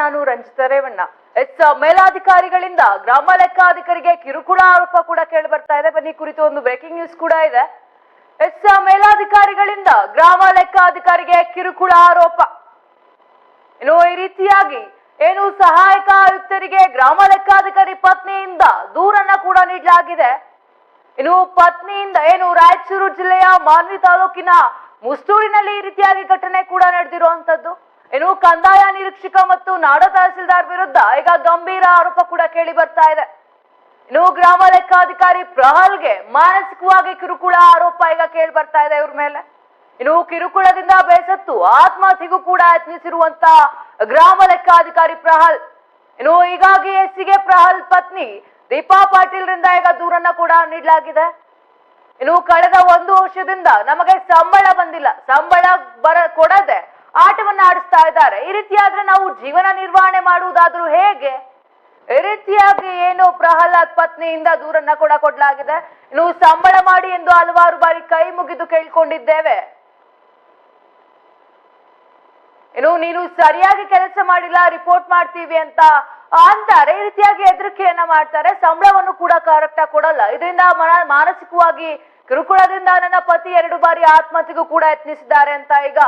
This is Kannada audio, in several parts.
ನಾನು ರಂಜಿತ ರೇವಣ್ಣ. ಎಸ್, ಮೇಲಾಧಿಕಾರಿಗಳಿಂದ ಗ್ರಾಮ ಲೆಕ್ಕಾಧಿಕಾರಿಗೆ ಕಿರುಕುಳ ಆರೋಪ ಕೂಡ ಕೇಳಿ ಬರ್ತಾ ಇದೆ. ಬನ್ನಿ ಕುರಿತು ಒಂದು ಬ್ರೇಕಿಂಗ್ ನ್ಯೂಸ್ ಕೂಡ ಇದೆ. ಎಸ್, ಮೇಲಾಧಿಕಾರಿಗಳಿಂದ ಗ್ರಾಮ ಲೆಕ್ಕಾಧಿಕಾರಿಗೆ ಕಿರುಕುಳ ಆರೋಪ. ಏನು ಈ ರೀತಿಯಾಗಿ ಏನು ಸಹಾಯಕ ಆಯುಕ್ತರಿಗೆ ಗ್ರಾಮ ಲೆಕ್ಕಾಧಿಕಾರಿ ಪತ್ನಿಯಿಂದ ದೂರನ್ನ ಕೂಡ ನೀಡಲಾಗಿದೆ. ಇನ್ನು ಪತ್ನಿಯಿಂದ ಏನು ರಾಯಚೂರು ಜಿಲ್ಲೆಯ ಮಾನ್ವಿ ತಾಲೂಕಿನ ಮುಸ್ತೂರಿನಲ್ಲಿ ಈ ರೀತಿಯಾಗಿ ಘಟನೆ ಕೂಡ ನಡೆದಿರುವಂತದ್ದು? ಇನ್ನು ಕಂದಾಯ ನಿರೀಕ್ಷಕ ಮತ್ತು ನಾಡ ತಹಸೀಲ್ದಾರ್ ವಿರುದ್ಧ ಈಗ ಗಂಭೀರ ಆರೋಪ ಕೂಡ ಕೇಳಿ ಬರ್ತಾ ಇದೆ. ಇನ್ನು ಗ್ರಾಮ ಲೆಕ್ಕಾಧಿಕಾರಿ ಪ್ರಹಲ್ಗೆ ಮಾನಸಿಕವಾಗಿ ಕಿರುಕುಳ ಆರೋಪ ಈಗ ಕೇಳಿ ಬರ್ತಾ ಇದೆ ಇವ್ರ ಮೇಲೆ. ಇನ್ನು ಕಿರುಕುಳದಿಂದ ಬೇಸತ್ತು ಆತ್ಮಹತ್ಯೆಗೂ ಕೂಡ ಯತ್ನಿಸಿರುವಂತ ಗ್ರಾಮ ಲೆಕ್ಕಾಧಿಕಾರಿ ಪ್ರಹಲ್. ಇನ್ನು ಹೀಗಾಗಿ ಎಸ್ಸಿಗೆ ಪ್ರಹಲ್ ಪತ್ನಿ ದೀಪಾ ಪಾಟೀಲ್ರಿಂದ ಈಗ ದೂರನ್ನ ಕೂಡ ನೀಡಲಾಗಿದೆ. ಇನ್ನು ಕಳೆದ ಒಂದು ವರ್ಷದಿಂದ ನಮಗೆ ಸಂಬಳ ಬಂದಿಲ್ಲ. ಸಂಬಳ ಬರ ಕೊಡದೆ ಆಟವನ್ನ ಆಡಿಸ್ತಾ ಇದ್ದಾರೆ. ಈ ರೀತಿಯಾದ್ರೆ ನಾವು ಜೀವನ ನಿರ್ವಹಣೆ ಮಾಡುವುದಾದ್ರೂ ಹೇಗೆ? ಈ ರೀತಿಯಾಗಿ ಏನು ಪ್ರಹ್ಲಾದ್ ಪತ್ನಿಯಿಂದ ದೂರನ್ನ ಕೂಡ ಕೊಡಲಾಗಿದೆ. ಇನ್ನು ಸಂಬಳ ಮಾಡಿ ಎಂದು ಹಲವಾರು ಬಾರಿ ಕೈ ಮುಗಿದು ಕೇಳ್ಕೊಂಡಿದ್ದೇವೆ. ಇನ್ನು ನೀನು ಸರಿಯಾಗಿ ಕೆಲಸ ಮಾಡಿಲ್ಲ ರಿಪೋರ್ಟ್ ಮಾಡ್ತೀವಿ ಅಂತ ಅಂತಾರೆ. ಈ ರೀತಿಯಾಗಿ ಹೆದರಿಕೆಯನ್ನ ಮಾಡ್ತಾರೆ. ಸಂಬಳವನ್ನು ಕೂಡ ಕರೆಕ್ಟ್ ಆಗಿ ಕೊಡಲ್ಲ. ಇದರಿಂದ ಮನ- ಮಾನಸಿಕವಾಗಿ ಕಿರುಕುಳದಿಂದ ನನ್ನ ಪತಿ ಎರಡು ಬಾರಿ ಆತ್ಮಹತ್ಯೆಗೂ ಕೂಡ ಯತ್ನಿಸಿದ್ದಾರೆ ಅಂತ ಈಗ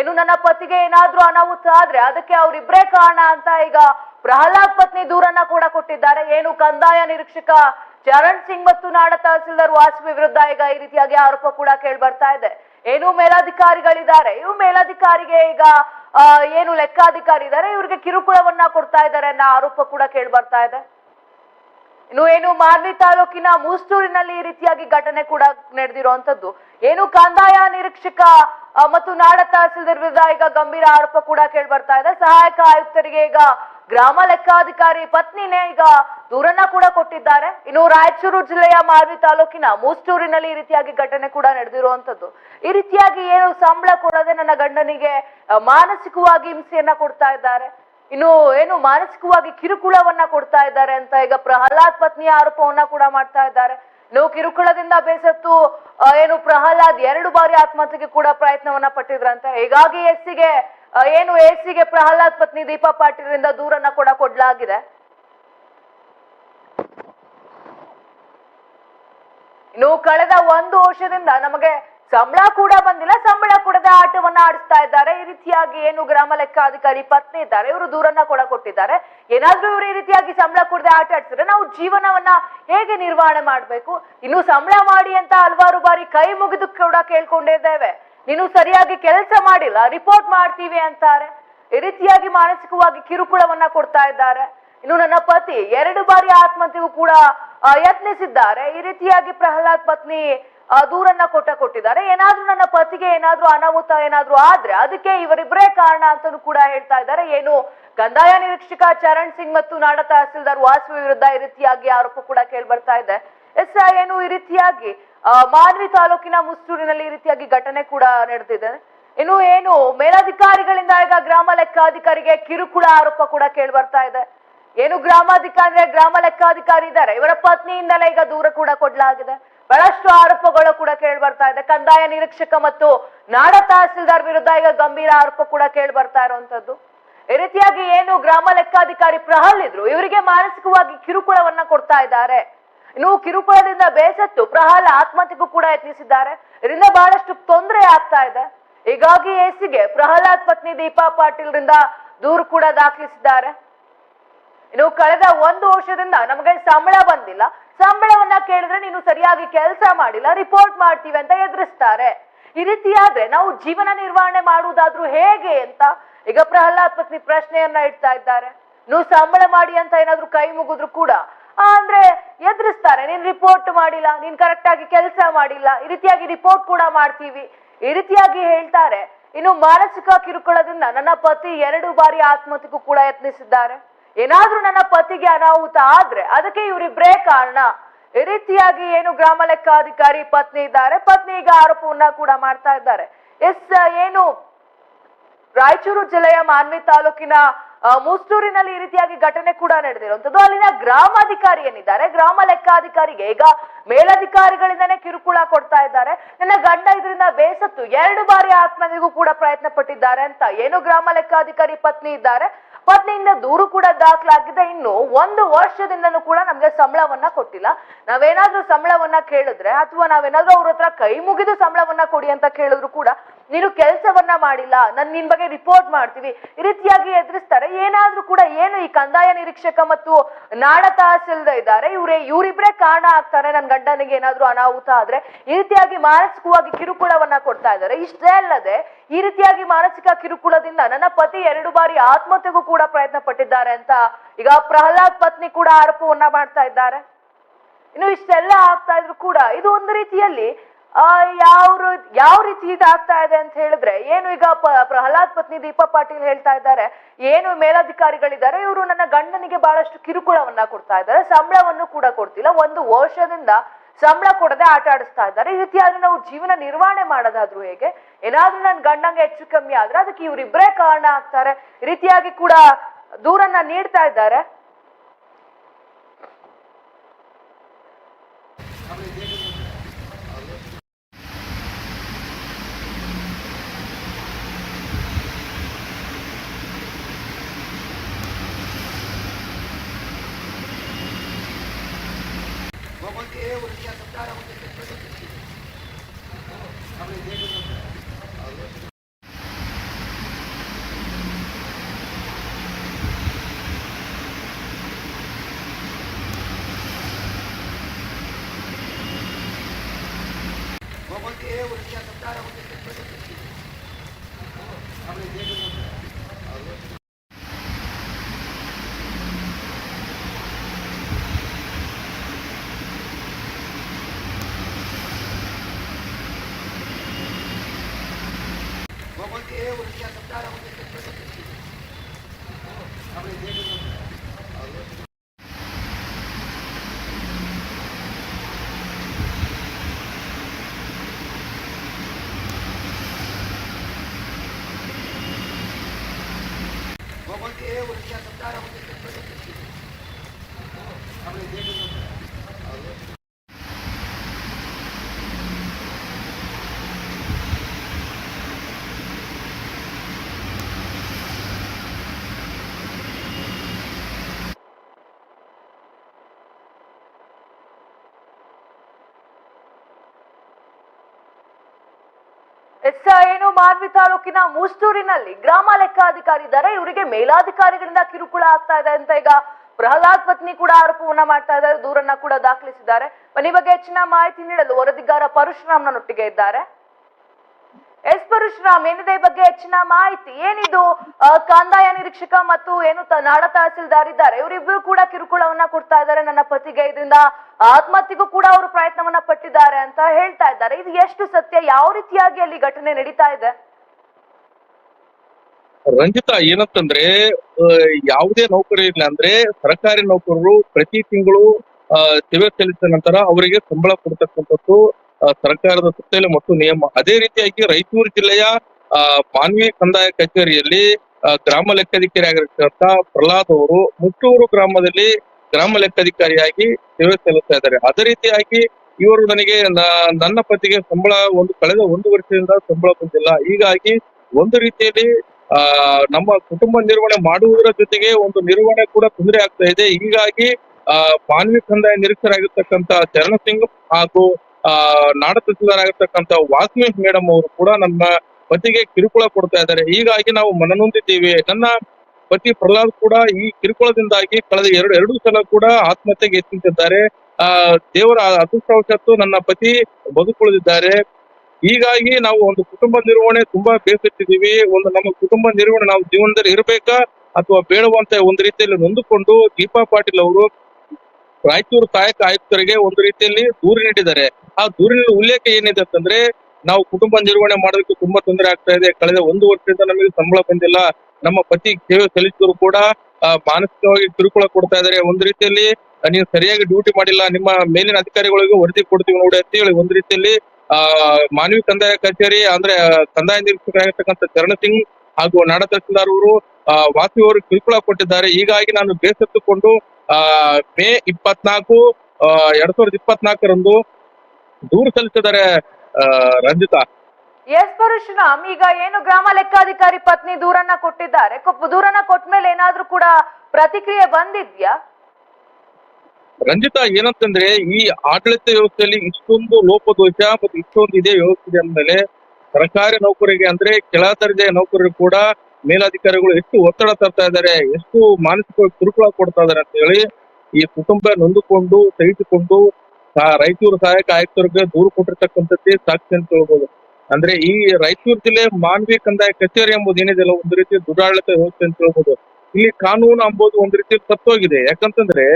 ಏನು ನನ್ನ ಪತಿಗೆ ಏನಾದ್ರೂ ಅನಾಹುತ ಆದ್ರೆ ಅದಕ್ಕೆ ಅವರಿಬ್ಬರೇ ಕಾರಣ ಅಂತ ಈಗ ಪ್ರಹ್ಲಾದ್ ಪತ್ನಿ ದೂರನ್ನ ಕೂಡ ಕೊಟ್ಟಿದ್ದಾರೆ. ಏನು ಕಂದಾಯ ನಿರೀಕ್ಷಕ ಚರಣ್ ಸಿಂಗ್ ಮತ್ತು ನಾಡ ತಹಸೀಲ್ದಾರ್ ವಾಸವಿ ವಿರುದ್ಧ ಈಗ ಈ ರೀತಿಯಾಗಿ ಆರೋಪ ಕೂಡ ಕೇಳಿ ಬರ್ತಾ ಇದೆ. ಏನು ಮೇಲಾಧಿಕಾರಿಗಳಿದ್ದಾರೆ. ಇವು ಮೇಲಾಧಿಕಾರಿಗೆ ಈಗ ಏನು ಲೆಕ್ಕಾಧಿಕಾರಿ ಇದ್ದಾರೆ. ಇವ್ರಿಗೆ ಕಿರುಕುಳವನ್ನ ಕೊಡ್ತಾ ಇದ್ದಾರೆ ಅನ್ನೋ ಆರೋಪ ಕೂಡ ಕೇಳಿ ಬರ್ತಾ ಇದೆ. ಇನ್ನು ಏನು ಮಾರ್ವಿ ತಾಲೂಕಿನ ಮೂಸ್ತೂರಿನಲ್ಲಿ ಈ ರೀತಿಯಾಗಿ ಘಟನೆ ಕೂಡ ನಡೆದಿರುವಂತದ್ದು. ಏನು ಕಂದಾಯ ನಿರೀಕ್ಷಕ ಮತ್ತು ನಾಡ ತಹಸೀಲ್ದಾರ್ ವಿರುದ್ಧ ಈಗ ಗಂಭೀರ ಆರೋಪ ಕೂಡ ಕೇಳಿ ಬರ್ತಾ ಇದೆ. ಸಹಾಯಕ ಆಯುಕ್ತರಿಗೆ ಈಗ ಗ್ರಾಮ ಲೆಕ್ಕಾಧಿಕಾರಿ ಪತ್ನಿನೇ ಈಗ ದೂರನ್ನ ಕೂಡ ಕೊಟ್ಟಿದ್ದಾರೆ. ಇನ್ನು ರಾಯಚೂರು ಜಿಲ್ಲೆಯ ಮಾರ್ವಿ ತಾಲೂಕಿನ ಮೂಸ್ತೂರಿನಲ್ಲಿ ಈ ರೀತಿಯಾಗಿ ಘಟನೆ ಕೂಡ ನಡೆದಿರುವಂತದ್ದು. ಈ ರೀತಿಯಾಗಿ ಏನು ಸಂಬಳ ಕೊಡದೆ ನನ್ನ ಗಂಡನಿಗೆ ಮಾನಸಿಕವಾಗಿ ಹಿಂಸೆಯನ್ನ ಕೊಡ್ತಾ ಇದ್ದಾರೆ. ಇನ್ನು ಏನು ಮಾನಸಿಕವಾಗಿ ಕಿರುಕುಳವನ್ನ ಕೊಡ್ತಾ ಇದ್ದಾರೆ ಅಂತ ಈಗ ಪ್ರಹ್ಲಾದ್ ಪತ್ನಿಯ ಆರೋಪವನ್ನ ಕೂಡ ಮಾಡ್ತಾ ಇದ್ದಾರೆ. ನೋವು ಕಿರುಕುಳದಿಂದ ಬೇಸತ್ತು ಏನು ಪ್ರಹ್ಲಾದ್ ಎರಡು ಬಾರಿ ಆತ್ಮಹತ್ಯೆಗೆ ಕೂಡ ಪ್ರಯತ್ನವನ್ನ ಪಟ್ಟಿದ್ರಂತೆ. ಹೀಗಾಗಿ ಎಸ್ಸಿಗೆ ಏನು ಎಸ್ಸಿಗೆ ಪ್ರಹ್ಲಾದ್ ಪತ್ನಿ ದೀಪಾ ಪಾಟೀಲ್ರಿಂದ ದೂರನ್ನ ಕೂಡ ಕೊಡ್ಲಾಗಿದೆ. ಇನ್ನು ಕಳೆದ ಒಂದು ವರ್ಷದಿಂದ ನಮಗೆ ಸಂಬಳ ಕೂಡ ಬಂದಿಲ್ಲ, ಸಂಬಳ ಕೊಡದೆ ಆಟವನ್ನ ಆಡಿಸ್ತಾ ಇದ್ದಾರೆ. ಈ ರೀತಿಯಾಗಿ ಏನು ಗ್ರಾಮ ಲೆಕ್ಕಾಧಿಕಾರಿ ಪತ್ನಿ ಇದ್ದಾರೆ, ಇವರು ದೂರನ್ನ ಕೂಡ ಕೊಟ್ಟಿದ್ದಾರೆ. ಏನಾದ್ರೂ ಇವರು ಈ ರೀತಿಯಾಗಿ ಸಂಬಳ ಕೊಡದೆ ಆಟ ಆಡಿಸಿದ್ರೆ ನಾವು ಜೀವನವನ್ನ ಹೇಗೆ ನಿರ್ವಹಣೆ ಮಾಡ್ಬೇಕು? ಇನ್ನು ಸಂಬಳ ಮಾಡಿ ಅಂತ ಹಲವಾರು ಬಾರಿ ಕೈ ಮುಗಿದು ಕೂಡ ಕೇಳ್ಕೊಂಡಿದ್ದೇವೆ ನೀನು ಸರಿಯಾಗಿ ಕೆಲಸ ಮಾಡಿಲ್ಲ, ರಿಪೋರ್ಟ್ ಮಾಡ್ತೀವಿ ಅಂತಾರೆ. ಈ ರೀತಿಯಾಗಿ ಮಾನಸಿಕವಾಗಿ ಕಿರುಕುಳವನ್ನ ಕೊಡ್ತಾ ಇದ್ದಾರೆ. ಇನ್ನು ನನ್ನ ಪತಿ ಎರಡು ಬಾರಿ ಆತ್ಮಹತ್ಯೆಗೂ ಕೂಡ ಯತ್ನಿಸಿದ್ದಾರೆ. ಈ ರೀತಿಯಾಗಿ ಪ್ರಹ್ಲಾದ್ ಪತ್ನಿ ದೂರನ್ನ ಕೊಟ್ಟ ಕೊಟ್ಟಿದ್ದಾರೆ. ಏನಾದ್ರೂ ನನ್ನ ಪತಿಗೆ ಏನಾದ್ರೂ ಅನಾಹುತ ಏನಾದ್ರೂ ಆದ್ರೆ ಅದಕ್ಕೆ ಇವರಿಬ್ಬರೇ ಕಾರಣ ಅಂತಾನೂ ಕೂಡ ಹೇಳ್ತಾ ಇದ್ದಾರೆ. ಏನು ಕಂದಾಯ ನಿರೀಕ್ಷಕ ಚರಣ್ ಸಿಂಗ್ ಮತ್ತು ನಾಡ ತಹಸೀಲ್ದಾರ್ ವಾಸವಿ ವಿರುದ್ಧ ಈ ರೀತಿಯಾಗಿ ಆರೋಪ ಕೂಡ ಕೇಳಿ ಬರ್ತಾ ಇದೆ. ಎಸ್ ಏನು ಈ ರೀತಿಯಾಗಿ ಮಾನ್ವಿ ತಾಲೂಕಿನ ಮುಸ್ತೂರಿನಲ್ಲಿ ಈ ರೀತಿಯಾಗಿ ಘಟನೆ ಕೂಡ ನಡೆದಿದೆ. ಇನ್ನು ಏನು ಮೇಲಾಧಿಕಾರಿಗಳಿಂದ ಈಗ ಗ್ರಾಮ ಲೆಕ್ಕಾಧಿಕಾರಿಗೆ ಕಿರುಕುಳ ಆರೋಪ ಕೂಡ ಕೇಳಿ ಬರ್ತಾ ಇದೆ. ಏನು ಗ್ರಾಮಾಧಿಕಾರಿ, ಗ್ರಾಮ ಲೆಕ್ಕಾಧಿಕಾರಿ ಇದ್ದಾರೆ. ಇವರ ಪತ್ನಿಯಿಂದಲೇ ಈಗ ದೂರ ಕೂಡ ಕೊಡಲಾಗಿದೆ. ಬಹಳಷ್ಟು ಆರೋಪಗಳು ಕೂಡ ಕೇಳಿ ಬರ್ತಾ ಇದೆ. ಕಂದಾಯ ನಿರೀಕ್ಷಕ ಮತ್ತು ನಾಡ ತಹಸೀಲ್ದಾರ್ ವಿರುದ್ಧ ಈಗ ಗಂಭೀರ ಆರೋಪ ಕೂಡ ಕೇಳಿ ಬರ್ತಾ ಇರುವಂತದ್ದು. ಈ ರೀತಿಯಾಗಿ ಏನು ಗ್ರಾಮ ಲೆಕ್ಕಾಧಿಕಾರಿ ಪ್ರಹಲ್ ಇದ್ರು ಇವರಿಗೆ ಮಾನಸಿಕವಾಗಿ ಕಿರುಕುಳವನ್ನ ಕೊಡ್ತಾ ಇದ್ದಾರೆ. ಇನ್ನು ಕಿರುಕುಳದಿಂದ ಬೇಸತ್ತು ಪ್ರಹಲ್ ಆತ್ಮಹತ್ಯೆಗೂ ಕೂಡ ಯತ್ನಿಸಿದ್ದಾರೆ. ಇದರಿಂದ ಬಹಳಷ್ಟು ತೊಂದರೆ ಆಗ್ತಾ ಇದೆ. ಹೀಗಾಗಿ ಎಸಿಗೆ ಪ್ರಹ್ಲಾದ್ ಪತ್ನಿ ದೀಪಾ ಪಾಟೀಲ್ ರಿಂದ ದೂರು ಕೂಡ ದಾಖಲಿಸಿದ್ದಾರೆ. ಇನ್ನು ಕಳೆದ ಒಂದು ವರ್ಷದಿಂದ ನಮಗೆ ಸಂಬಳ ಬಂದಿಲ್ಲ. ಸಂಬಳವನ್ನ ಕೇಳಿದ್ರೆ ನೀನು ಸರಿಯಾಗಿ ಕೆಲಸ ಮಾಡಿಲ್ಲ ರಿಪೋರ್ಟ್ ಮಾಡ್ತೀವಿ ಅಂತ ಎದುರಿಸ್ತಾರೆ. ಈ ರೀತಿಯಾದ್ರೆ ನಾವು ಜೀವನ ನಿರ್ವಹಣೆ ಮಾಡುವುದಾದ್ರೂ ಹೇಗೆ ಅಂತ ಈಗ ಪ್ರಹ್ಲಾದ್ ಪತ್ನಿ ಪ್ರಶ್ನೆಯನ್ನ ಇಡ್ತಾ ಇದ್ದಾರೆ. ನೀವು ಸಂಬಳ ಮಾಡಿ ಅಂತ ಏನಾದ್ರು ಕೈ ಮುಗಿದ್ರು ಕೂಡ ಅಂದ್ರೆ ಎದುರಿಸ್ತಾರೆ, ನೀನ್ ರಿಪೋರ್ಟ್ ಮಾಡಿಲ್ಲ, ನೀನ್ ಕರೆಕ್ಟ್ ಆಗಿ ಕೆಲಸ ಮಾಡಿಲ್ಲ, ಈ ರೀತಿಯಾಗಿ ರಿಪೋರ್ಟ್ ಕೂಡ ಮಾಡ್ತೀವಿ. ಈ ರೀತಿಯಾಗಿ ಹೇಳ್ತಾರೆ. ಇನ್ನು ಮಾನಸಿಕ ಕಿರುಕುಳದಿಂದ ನನ್ನ ಪತಿ ಎರಡು ಬಾರಿ ಆತ್ಮಹತ್ಯೆಗೂ ಕೂಡ ಯತ್ನಿಸಿದ್ದಾರೆ. ಏನಾದ್ರೂ ನನ್ನ ಪತಿಗೆ ಅನಾಹುತ ಆದ್ರೆ ಅದಕ್ಕೆ ಇವರಿಬ್ಬರೇ ಕಾರಣ. ಈ ರೀತಿಯಾಗಿ ಏನು ಗ್ರಾಮ ಲೆಕ್ಕಾಧಿಕಾರಿ ಪತ್ನಿ ಇದ್ದಾರೆ. ಪತ್ನಿ ಈಗ ಆರೋಪವನ್ನ ಕೂಡ ಮಾಡ್ತಾ ಇದ್ದಾರೆ. ಎಸ್, ಏನು ರಾಯಚೂರು ಜಿಲ್ಲೆಯ ಮಾನ್ವಿ ತಾಲೂಕಿನ ಮುಸ್ತೂರಿನಲ್ಲಿ ಈ ರೀತಿಯಾಗಿ ಘಟನೆ ಕೂಡ ನಡೆದಿರುವಂತದ್ದು. ಅಲ್ಲಿನ ಗ್ರಾಮಾಧಿಕಾರಿ ಏನಿದ್ದಾರೆ? ಗ್ರಾಮ ಲೆಕ್ಕಾಧಿಕಾರಿಗೆ ಈಗ ಮೇಲಧಿಕಾರಿಗಳಿಂದನೇ ಕಿರುಕುಳ ಕೊಡ್ತಾ ಇದ್ದಾರೆ. ನನ್ನ ಗಂಡ ಇದರಿಂದ ಬೇಸತ್ತು ಎರಡು ಬಾರಿ ಆತ್ಮಹತ್ಯೆಗೂ ಕೂಡ ಪ್ರಯತ್ನ ಪಟ್ಟಿದ್ದಾರೆ ಅಂತ. ಏನು ಗ್ರಾಮ ಲೆಕ್ಕಾಧಿಕಾರಿ ಪತ್ನಿ ಇದ್ದಾರೆ? ಪತ್ನಿಯಿಂದ ದೂರು ಕೂಡ ದಾಖಲಾಗಿದೆ. ಇನ್ನು ಒಂದು ವರ್ಷದಿಂದನೂ ಕೂಡ ನಮ್ಗೆ ಸಂಬಳವನ್ನ ಕೊಟ್ಟಿಲ್ಲ. ನಾವೇನಾದ್ರೂ ಸಂಬಳವನ್ನ ಕೇಳಿದ್ರೆ ಅಥವಾ ನಾವೇನಾದ್ರೂ ಅವ್ರ ಹತ್ರ ಕೈ ಮುಗಿದು ಸಂಬಳವನ್ನ ಕೊಡಿ ಅಂತ ಕೇಳಿದ್ರು ಕೂಡ ನೀನು ಕೆಲಸವನ್ನ ಮಾಡಿಲ್ಲ, ನಾನು ನಿನ್ ಬಗ್ಗೆ ರಿಪೋರ್ಟ್ ಮಾಡ್ತೀವಿ, ಈ ರೀತಿಯಾಗಿ ಎದುರಿಸ್ತಾರೆ. ಏನಾದ್ರೂ ಕೂಡ ಏನು ಈ ಕಂದಾಯ ನಿರೀಕ್ಷಕ ಮತ್ತು ನಾಡ ತಹಸೀಲ್ದಾರ್ ಇದ್ದಾರೆ, ಇವ್ರೆ ಇವರಿಬ್ರೇ ಕಾರಣ ಆಗ್ತಾರೆ. ನನ್ನ ಗಂಡನಿಗೆ ಏನಾದ್ರೂ ಅನಾಹುತ ಆದ್ರೆ ಈ ರೀತಿಯಾಗಿ ಮಾನಸಿಕವಾಗಿ ಕಿರುಕುಳವನ್ನ ಕೊಡ್ತಾ ಇದ್ದಾರೆ. ಇಷ್ಟೇ ಅಲ್ಲದೆ, ಈ ರೀತಿಯಾಗಿ ಮಾನಸಿಕ ಕಿರುಕುಳದಿಂದ ನನ್ನ ಪತಿ ಎರಡು ಬಾರಿ ಆತ್ಮಹತ್ಯೆಗೂ ಕೂಡ ಪ್ರಯತ್ನ ಪಟ್ಟಿದ್ದಾರೆ ಅಂತ ಈಗ ಪ್ರಹ್ಲಾದ್ ಪತ್ನಿ ಕೂಡ ಆರೋಪವನ್ನ ಮಾಡ್ತಾ ಇದ್ದಾರೆ. ಇನ್ನು ಇಷ್ಟೆಲ್ಲ ಆಗ್ತಾ ಇದ್ರು ಕೂಡ ಇದು ಒಂದು ರೀತಿಯಲ್ಲಿ ಯಾವ ಯಾವ ರೀತಿ ಇದಾಗ್ತಾ ಇದೆ ಅಂತ ಹೇಳಿದ್ರೆ, ಏನು ಈಗ ಪ್ರಹ್ಲಾದ್ ಪತ್ನಿ ದೀಪಾ ಪಾಟೀಲ್ ಹೇಳ್ತಾ ಇದ್ದಾರೆ, ಏನು ಮೇಲಾಧಿಕಾರಿಗಳಿದ್ದಾರೆ, ಇವರು ನನ್ನ ಗಂಡನಿಗೆ ಬಹಳಷ್ಟು ಕಿರುಕುಳವನ್ನ ಕೊಡ್ತಾ ಇದ್ದಾರೆ, ಸಂಬಳವನ್ನು ಕೂಡ ಕೊಡ್ತಿಲ್ಲ, ಒಂದು ವರ್ಷದಿಂದ ಸಂಬಳ ಕೊಡದೆ ಆಟ ಆಡಿಸ್ತಾ ಇದ್ದಾರೆ, ಈ ರೀತಿಯಾಗಿ ನಾವು ಜೀವನ ನಿರ್ವಹಣೆ ಮಾಡೋದಾದ್ರೂ ಹೇಗೆ? ಏನಾದ್ರೂ ನನ್ನ ಗಂಡಂಗೆ ಹೆಚ್ಚು ಕಮ್ಮಿ ಆದ್ರೆ ಅದಕ್ಕೆ ಇವರಿಬ್ಬರೇ ಕಾರಣ ಆಗ್ತಾರೆ ರೀತಿಯಾಗಿ ಕೂಡ ದೂರನ್ನ ನೀಡ್ತಾ ಇದ್ದಾರೆ. એ ಎಸ್ ಏನು ಮಾನ್ವಿ ತಾಲೂಕಿನ ಮೂಸ್ತೂರಿನಲ್ಲಿ ಗ್ರಾಮ ಲೆಕ್ಕಾಧಿಕಾರಿ ಇದ್ದಾರೆ. ಇವರಿಗೆ ಮೇಲಾಧಿಕಾರಿಗಳಿಂದ ಕಿರುಕುಳ ಆಗ್ತಾ ಇದೆ ಅಂತ ಈಗ ಪ್ರಹ್ಲಾದ್ ಪತ್ನಿ ಕೂಡ ಆರೋಪವನ್ನ ಮಾಡ್ತಾ ಇದ್ದಾರೆ. ದೂರನ್ನ ಕೂಡ ದಾಖಲಿಸಿದ್ದಾರೆ. ಬನ್ನಿ ಬಗ್ಗೆ ಹೆಚ್ಚಿನ ಮಾಹಿತಿ ನೀಡಲು ವರದಿಗಾರ ಪರಶುರಾಮ್ನ ಒಟ್ಟಿಗೆ ಇದ್ದಾರೆ. ಎಸ್ ಪರಶುರಾಮ್, ಏನಿದೆ ಬಗ್ಗೆ ಹೆಚ್ಚಿನ ಮಾಹಿತಿ? ಏನಿದು ಕಂದಾಯ ನಿರೀಕ್ಷಕ ಮತ್ತು ಏನು ನಾಡ ತಹಸೀಲ್ದಾರ್ ಇದ್ದಾರೆ ಇವರಿಬ್ಬರು ಕೂಡ ಕಿರುಕುಳವನ್ನ ಕೊಡ್ತಾ ಇದ್ದಾರೆ ನನ್ನ ಪತಿಗೆ. ಇದರಿಂದ ಆತ್ಮಹತ್ಯೆಗೂ ಕೂಡ ಅವರು ಪ್ರಯತ್ನವನ್ನ ಪಟ್ಟಿದ್ದಾರೆ ಅಂತ ಹೇಳ್ತಾ ಇದ್ದಾರೆ. ಇದು ಎಷ್ಟು ಸತ್ಯ? ಯಾವ ರೀತಿಯಾಗಿ ಅಲ್ಲಿ ಘಟನೆ ನಡೀತಾ ಇದೆ? ರಂಜಿತಾ, ಏನಂತಂದ್ರೆ ಯಾವುದೇ ನೌಕರಿ ಇಲ್ಲ ಅಂದ್ರೆ ಸರ್ಕಾರಿ ನೌಕರರು ಪ್ರತಿ ತಿಂಗಳು ಸೇವೆ ಸಲ್ಲಿಸಿದ ನಂತರ ಅವರಿಗೆ ಸಂಬಳ ಕೊಡ್ತಕ್ಕಂಥದ್ದು ಸರ್ಕಾರದ ಸುತ್ತಲೂ ಮತ್ತು ನಿಯಮ. ಅದೇ ರೀತಿಯಾಗಿ ರಾಯಚೂರು ಜಿಲ್ಲೆಯ ಮಾನವೀಯ ಮಾನ್ವಿ ಕಂದಾಯ ಕಚೇರಿಯಲ್ಲಿ ಗ್ರಾಮ ಲೆಕ್ಕಾಧಿಕಾರಿ ಆಗಿರ್ತಕ್ಕಂಥ ಪ್ರಹ್ಲಾದ್ ಅವರು ಮುಟ್ಟೂರು ಗ್ರಾಮದಲ್ಲಿ ಗ್ರಾಮ ಲೆಕ್ಕಾಧಿಕಾರಿಯಾಗಿ ಸೇವೆ ಸಲ್ಲಿಸ್ತಾ ಇದ್ದಾರೆ. ಅದೇ ರೀತಿಯಾಗಿ ಇವರು ನನಗೆ ನನ್ನ ಪತಿಗೆ ಸಂಬಳ ಒಂದು, ಕಳೆದ ಒಂದು ವರ್ಷದಿಂದ ಸಂಬಳ ಬಂದಿಲ್ಲ. ಹೀಗಾಗಿ ಒಂದು ರೀತಿಯಲ್ಲಿ, ಆ, ನಮ್ಮ ಕುಟುಂಬ ನಿರ್ವಹಣೆ ಮಾಡುವುದರ ಜೊತೆಗೆ ಒಂದು ನಿರ್ವಹಣೆ ಕೂಡ ತೊಂದರೆ ಆಗ್ತಾ ಇದೆ. ಹೀಗಾಗಿ, ಆ, ಮಾನ್ವಿ ಕಂದಾಯ ಚರಣ ಸಿಂಗ್ ಹಾಗೂ ಆ, ನಾಡ ತಹಸೀಲ್ದಾರ್ ವಾಸ್ಮಿ ಮೇಡಮ್ ಅವರು ಕೂಡ ನಮ್ಮ ಪತಿಗೆ ಕಿರುಕುಳ ಕೊಡ್ತಾ ಇದ್ದಾರೆ. ಹೀಗಾಗಿ ನಾವು ಮನನೊಂದಿದ್ದೀವಿ ನನ್ನ ಪತಿ ಪ್ರಹ್ಲಾದ್ ಕೂಡ ಈ ಕಿರುಕುಳದಿಂದಾಗಿ ಕಳೆದ ಎರಡು ಎರಡು ಸಲ ಕೂಡ ಆತ್ಮಹತ್ಯೆಗೆ ಯತ್ನಿಸಿದ್ದಾರೆ. ಆ, ದೇವರ ಅದೃಷ್ಟವಶತ್ತು ನನ್ನ ಪತಿ ಬದುಕುಳಿದಿದ್ದಾರೆ. ಹೀಗಾಗಿ ನಾವು ಒಂದು ಕುಟುಂಬ ನಿರ್ವಹಣೆ ತುಂಬಾ ಬೇಸತ್ತಿದ್ದೀವಿ. ಒಂದು ನಮ್ಮ ಕುಟುಂಬ ನಿರ್ವಹಣೆ ನಾವು ಜೀವನದಲ್ಲಿ ಇರಬೇಕಾ ಅಥವಾ ಬೇಡವಂತ ಒಂದು ರೀತಿಯಲ್ಲಿ ನೊಂದುಕೊಂಡು ದೀಪಾ ಪಾಟೀಲ್ ಅವರು ರಾಯಚೂರು ಸಹಾಯಕ ಆಯುಕ್ತರಿಗೆ ಒಂದು ರೀತಿಯಲ್ಲಿ ದೂರು ನೀಡಿದ್ದಾರೆ. ಆ ದೂರಿನ ಉಲ್ಲೇಖ ಏನಿದೆ ಅಂತಂದ್ರೆ, ನಾವು ಕುಟುಂಬ ನಿರ್ವಹಣೆ ಮಾಡೋದಕ್ಕೆ ತುಂಬಾ ತೊಂದರೆ ಆಗ್ತಾ ಇದೆ. ಕಳೆದ ಒಂದು ವರ್ಷದಿಂದ ನಮಗೆ ಸಂಬಳ ಬಂದಿಲ್ಲ. ನಮ್ಮ ಪತಿ ಸೇವೆ ಸಲ್ಲಿಸಿದ್ರು ಕೂಡ ಮಾನಸಿಕವಾಗಿ ಕಿರುಕುಳ ಕೊಡ್ತಾ ಇದ್ದಾರೆ. ಒಂದು ರೀತಿಯಲ್ಲಿ ನೀವು ಸರಿಯಾಗಿ ಡ್ಯೂಟಿ ಮಾಡಿಲ್ಲ, ನಿಮ್ಮ ಮೇಲಿನ ಅಧಿಕಾರಿಗಳಿಗೆ ವರದಿ ಕೊಡ್ತೀವಿ ನೋಡಿ ಅಂತ ಹೇಳಿ ಒಂದು ರೀತಿಯಲ್ಲಿ, ಆ, ಮಾನವಿ ಕಂದಾಯ ಕಚೇರಿ, ಅಂದ್ರೆ ಕಂದಾಯ ನಿರೀಕ್ಷಕರಾಗಿರ್ತಕ್ಕಂಥ ಚರಣ್ ಸಿಂಗ್ ಹಾಗೂ ನಾಡ ತಹಸೀಲ್ದಾರ್ ಅವರು ವಾಸಿ ಅವರು ಕಿರುಕುಳ ಕೊಟ್ಟಿದ್ದಾರೆ. ಹೀಗಾಗಿ ನಾನು ಬೇಸತ್ತುಕೊಂಡು ಆ ಮೇ ಇಪ್ಪತ್ನಾಲ್ಕು ಎರಡ್ ಸಾವಿರದ ಇಪ್ಪತ್ನಾಲ್ಕರಂದು ದೂರು ಸಲ್ಲಿಸಿದ್ದಾರೆ ರಂಜಿತಾ. ಎಸ್ ಪರಶುರಾಮ್ ಈಗ ಏನು ಗ್ರಾಮ ಲೆಕ್ಕಾಧಿಕಾರಿ ಪತ್ನಿ ದೂರನ್ನ ಕೊಟ್ಟಿದ್ದಾರೆ? ದೂರನ್ನ ದೂರನ್ನ ಕೊಟ್ಮೇಲೆ ಏನಾದ್ರೂ ಕೂಡ ಪ್ರತಿಕ್ರಿಯೆ ಬಂದಿದ್ಯಾ? ರಂಜಿತಾ ಏನಂತಂದ್ರೆ ಈ ಆಡಳಿತ ವ್ಯವಸ್ಥೆಯಲ್ಲಿ ಇಷ್ಟೊಂದು ಲೋಪದೋಷ ಮತ್ತು ಇಷ್ಟೊಂದು ಇದೆ ವ್ಯವಸ್ಥೆ ಅಂದ್ಮೇಲೆ ಸರ್ಕಾರಿ ನೌಕರಿಗೆ ಅಂದ್ರೆ ಕೆಳ ದರ್ಜೆಯ ನೌಕರರು ಕೂಡ ಮೇಲಾಧಿಕಾರಿಗಳು ಎಷ್ಟು ಒತ್ತಡ ತರ್ತಾ ಇದ್ದಾರೆ, ಎಷ್ಟು ಮಾನಸಿಕ ಕಿರುಕುಳ ಕೊಡ್ತಾ ಇದ್ದಾರೆ ಅಂತ ಹೇಳಿ ಈ ಕುಟುಂಬ ನೊಂದುಕೊಂಡು, ಸಹಿಸಿಕೊಂಡು ರಾಯಚೂರು ಸಹಾಯಕ ಆಯುಕ್ತರಿಗೆ ದೂರು ಕೊಟ್ಟಿರ್ತಕ್ಕಂಥದ್ದೇ ಸಾಕ್ಷಿ ಅಂತ ಹೇಳ್ಬೋದು. ಅಂದ್ರೆ ಈ ರಾಯಚೂರು ಜಿಲ್ಲೆ ಮಾನವೀಯ ಕಂದಾಯ ಕಚೇರಿ ಎಂಬುದು ಏನಿದೆಯಲ್ಲ ಒಂದು ರೀತಿ ದುರಾಡಳಿತ ವ್ಯವಸ್ಥೆ ಅಂತ ಹೇಳ್ಬೋದು. ಇಲ್ಲಿ ಕಾನೂನು ಅಂಬೋದು ಒಂದು ರೀತಿ ತಪ್ಪೋಗಿದೆ. ಯಾಕಂತಂದ್ರೆ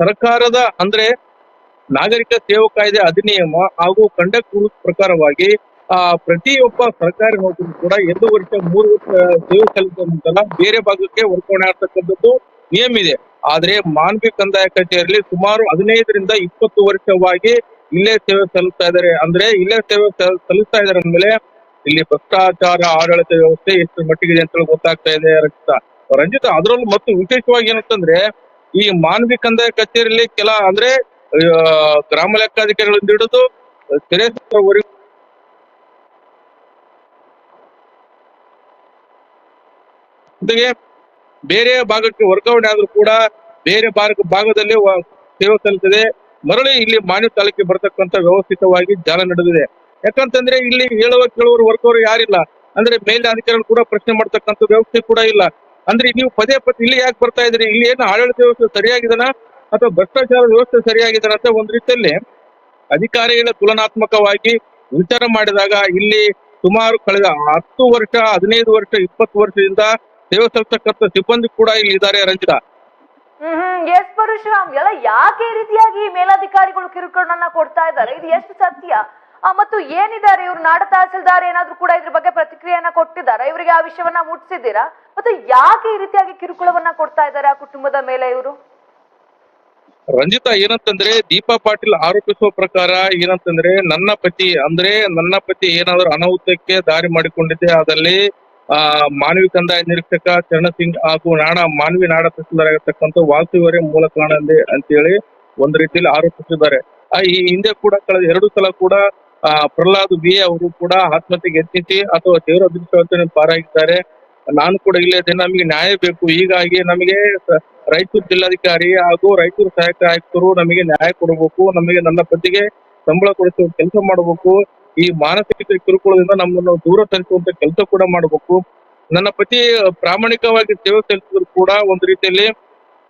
ಸರ್ಕಾರದ, ಅಂದ್ರೆ ನಾಗರಿಕ ಸೇವಾ ಕಾಯ್ದೆ ಅಧಿನಿಯಮ ಹಾಗೂ ಕಂಡಕ್ಟ್ ರೂಲ್ಸ್ ಪ್ರಕಾರವಾಗಿ ಆ, ಪ್ರತಿಯೊಬ್ಬ ಸರ್ಕಾರಿ ನೌಕರರು ಕೂಡ ಎರಡು ವರ್ಷ, ಮೂರು ವರ್ಷ ಸೇವೆ ಸಲ್ಲಿಸಿದ ನಂತರ ಬೇರೆ ಭಾಗಕ್ಕೆ ವರ್ಗಾವಣೆ ಆಗ್ತಕ್ಕಂಥದ್ದು ನಿಯಮ ಇದೆ. ಆದ್ರೆ ಮಾನವಿ ಕಂದಾಯ ಕಚೇರಿಯಲ್ಲಿ ಸುಮಾರು ಹದಿನೈದರಿಂದ ಇಪ್ಪತ್ತು ವರ್ಷವಾಗಿ ಇಲ್ಲೇ ಸೇವೆ ಸಲ್ಲಿಸ್ತಾ ಇದ್ದಾರೆ ಅಂದ್ರೆ ಇಲ್ಲೇ ಸೇವೆ ಸಲ್- ಸಲ್ಲಿಸ್ತಾ ಇದಾರೆ ಅಂದ್ಮೇಲೆ ಇಲ್ಲಿ ಭ್ರಷ್ಟಾಚಾರ, ಆಡಳಿತ ವ್ಯವಸ್ಥೆ ಎಷ್ಟು ಮಟ್ಟಿಗೆ ಅಂತ ಹೇಳಿ ಗೊತ್ತಾಗ್ತಾ ಇದೆ ರಂಜಿತ ರಂಜಿತ, ಅದರಲ್ಲೂ ಮತ್ತು ವಿಶೇಷವಾಗಿ ಏನಂತಂದ್ರೆ ಈ ಮಾನವಿ ಕಂದಾಯ ಕಚೇರಿಯಲ್ಲಿ ಕೆಲ, ಅಂದ್ರೆ ಗ್ರಾಮ ಲೆಕ್ಕಾಧಿಕಾರಿಗಳಿಂದ ಹಿಡಿದು ಕೆರೆ ಜೊತೆಗೆ ಬೇರೆ ಭಾಗಕ್ಕೆ ವರ್ಗಾವಣೆ ಆದ್ರೂ ಕೂಡ ಬೇರೆ ಭಾಗ ಭಾಗದಲ್ಲಿ ಸೇವೆ ಸಲ್ಲಿಸದೆ ಮರಳಿ ಇಲ್ಲಿ ಮಾನ್ಯ ತಾಲೂಕಿಗೆ ಬರತಕ್ಕಂತ ವ್ಯವಸ್ಥಿತವಾಗಿ ಜಾಲ ನಡೆದಿದೆ. ಯಾಕಂತಂದ್ರೆ ಇಲ್ಲಿ ಹೇಳುವ ಕೇಳುವರು ವರ್ಗವರು ಯಾರಿಲ್ಲ. ಅಂದ್ರೆ ಮೇಲಿನ ಅಧಿಕಾರಿಗಳು ಕೂಡ ಪ್ರಶ್ನೆ ಮಾಡ್ತಕ್ಕಂಥ ವ್ಯವಸ್ಥೆ ಕೂಡ ಇಲ್ಲ. ಅಂದ್ರೆ ನೀವು ಪದೇ ಪದೇ ಇಲ್ಲಿ ಯಾಕೆ ಬರ್ತಾ ಇದ್ರಿ ಇಲ್ಲಿ ಏನು ಆಡಳಿತ ವ್ಯವಸ್ಥೆ ಸರಿಯಾಗಿದನಾ? ಅಥವಾ ಭ್ರಷ್ಟಾಚಾರ ವ್ಯವಸ್ಥೆ ಸರಿಯಾಗಿದನ ಅಂತ ಒಂದ್ ರೀತಿಯಲ್ಲಿ ಅಧಿಕಾರಿಗಳ ತುಲನಾತ್ಮಕವಾಗಿ ವಿಚಾರ ಮಾಡಿದಾಗ ಇಲ್ಲಿ ಸುಮಾರು ಕಳೆದ ಹತ್ತು ವರ್ಷ, ಹದಿನೈದು ವರ್ಷ, ಇಪ್ಪತ್ತು ವರ್ಷದಿಂದ ಸೇವೆ ಸಲ್ಲಿಸತಕ್ಕಂಥ ಸಿಬ್ಬಂದಿ ಕೂಡ ಇಲ್ಲಿ ಇದ್ದಾರೆ Ranjita. Hmm hmm S Parashuram ಎಲ್ಲ ಯಾಕೆ ಈ ರೀತಿಯಾಗಿ ಮೇಲಾಧಿಕಾರಿಗಳು ಕಿರುಕುಳನ್ನ ಕೊಡ್ತಾ ಇದ್ದಾರೆ? ಇದು ಎಷ್ಟು ಸತ್ಯ? ಆ, ಮತ್ತು ಏನಿದ್ದಾರೆ? ಇವರು ನಾಡ ತಹಸೀಲ್ದಾರ್ ಏನಾದ್ರೂ ಕೂಡ ಇದ್ರ ಬಗ್ಗೆ ಪ್ರತಿಕ್ರಿಯೆಯನ್ನ ಕೊಟ್ಟಿದ್ದಾರೆ? ಇವರಿಗೆ ಆ ವಿಷಯವನ್ನ ಮುಟ್ಟಿಸಿದ್ದೀರಾ ಮತ್ತು ಯಾಕೆ ಈ ರೀತಿಯಾಗಿ ಕಿರುಕುಳವನ್ನ ಕೊಡ್ತಾ ಇದ್ದಾರೆ ಆ ಕುಟುಂಬದ ಮೇಲೆ ಇವರು? ರಂಜಿತಾ ಏನಂತಂದ್ರೆ ದೀಪಾ ಪಾಟೀಲ್ ಆರೋಪಿಸುವ ಪ್ರಕಾರ ಏನಂತಂದ್ರೆ ನನ್ನ ಪತಿ ಅಂದ್ರೆ ನನ್ನ ಪತಿ ಏನಾದ್ರೂ ಅನಾಹುತಕ್ಕೆ ದಾರಿ ಮಾಡಿಕೊಂಡಿದ್ದೆ ಅದಲ್ಲಿ ಆ, ಮಾನವಿ ಕಂದಾಯ ನಿರೀಕ್ಷಕ ಚರಣ ಸಿಂಗ್ ಹಾಗೂ ನಾಡ ಮಾನವಿ ನಾಡ ತಹಸೀಲ್ದಾರ್ ವಾಸುವರೇ ಮೂಲ ಕಾರಣ ಅಂತೇಳಿ ಒಂದ್ ರೀತಿಯಲ್ಲಿ ಆರೋಪಿಸಿದ್ದಾರೆ. ಈ ಹಿಂದೆ ಕೂಡ ಕಳೆದ ಎರಡು ಸಲ ಕೂಡ, ಆ, ಪ್ರಹ್ಲಾದ್ ಬಿ ಅವರು ಕೂಡ ಆತ್ಮಹತ್ಯೆಗೆ ಯತ್ನಿಸಿ ಅಥವಾ ತೀವ್ರ ಅದೃಷ್ಟವಂತ ಪಾರಾಗಿದ್ದಾರೆ. ನಾನು ಕೂಡ ಇಲ್ಲೇ ಇದ್ದೇನೆ ನಮಗೆ ನ್ಯಾಯ ಬೇಕು. ಹೀಗಾಗಿ ನಮಗೆ ರಾಯಚೂರು ಜಿಲ್ಲಾಧಿಕಾರಿ ಹಾಗೂ ರಾಯಚೂರು ಸಹಾಯಕ ಆಯುಕ್ತರು ನಮಗೆ ನ್ಯಾಯ ಕೊಡಬೇಕು. ನಮಗೆ ನನ್ನ ಪತಿಗೆ ಸಂಬಳ ಕೊಡಿಸುವ ಕೆಲಸ ಮಾಡಬೇಕು. ಈ ಮಾನಸಿಕ ಕಿರುಕುಳದಿಂದ ನಮ್ಮನ್ನು ದೂರ ತರಿಸುವಂತ ಕೆಲಸ ಕೂಡ ಮಾಡಬೇಕು. ನನ್ನ ಪತಿ ಪ್ರಾಮಾಣಿಕವಾಗಿ ಸೇವೆ ಸಲ್ಲಿಸಿದ್ರು ಕೂಡ ಒಂದು ರೀತಿಯಲ್ಲಿ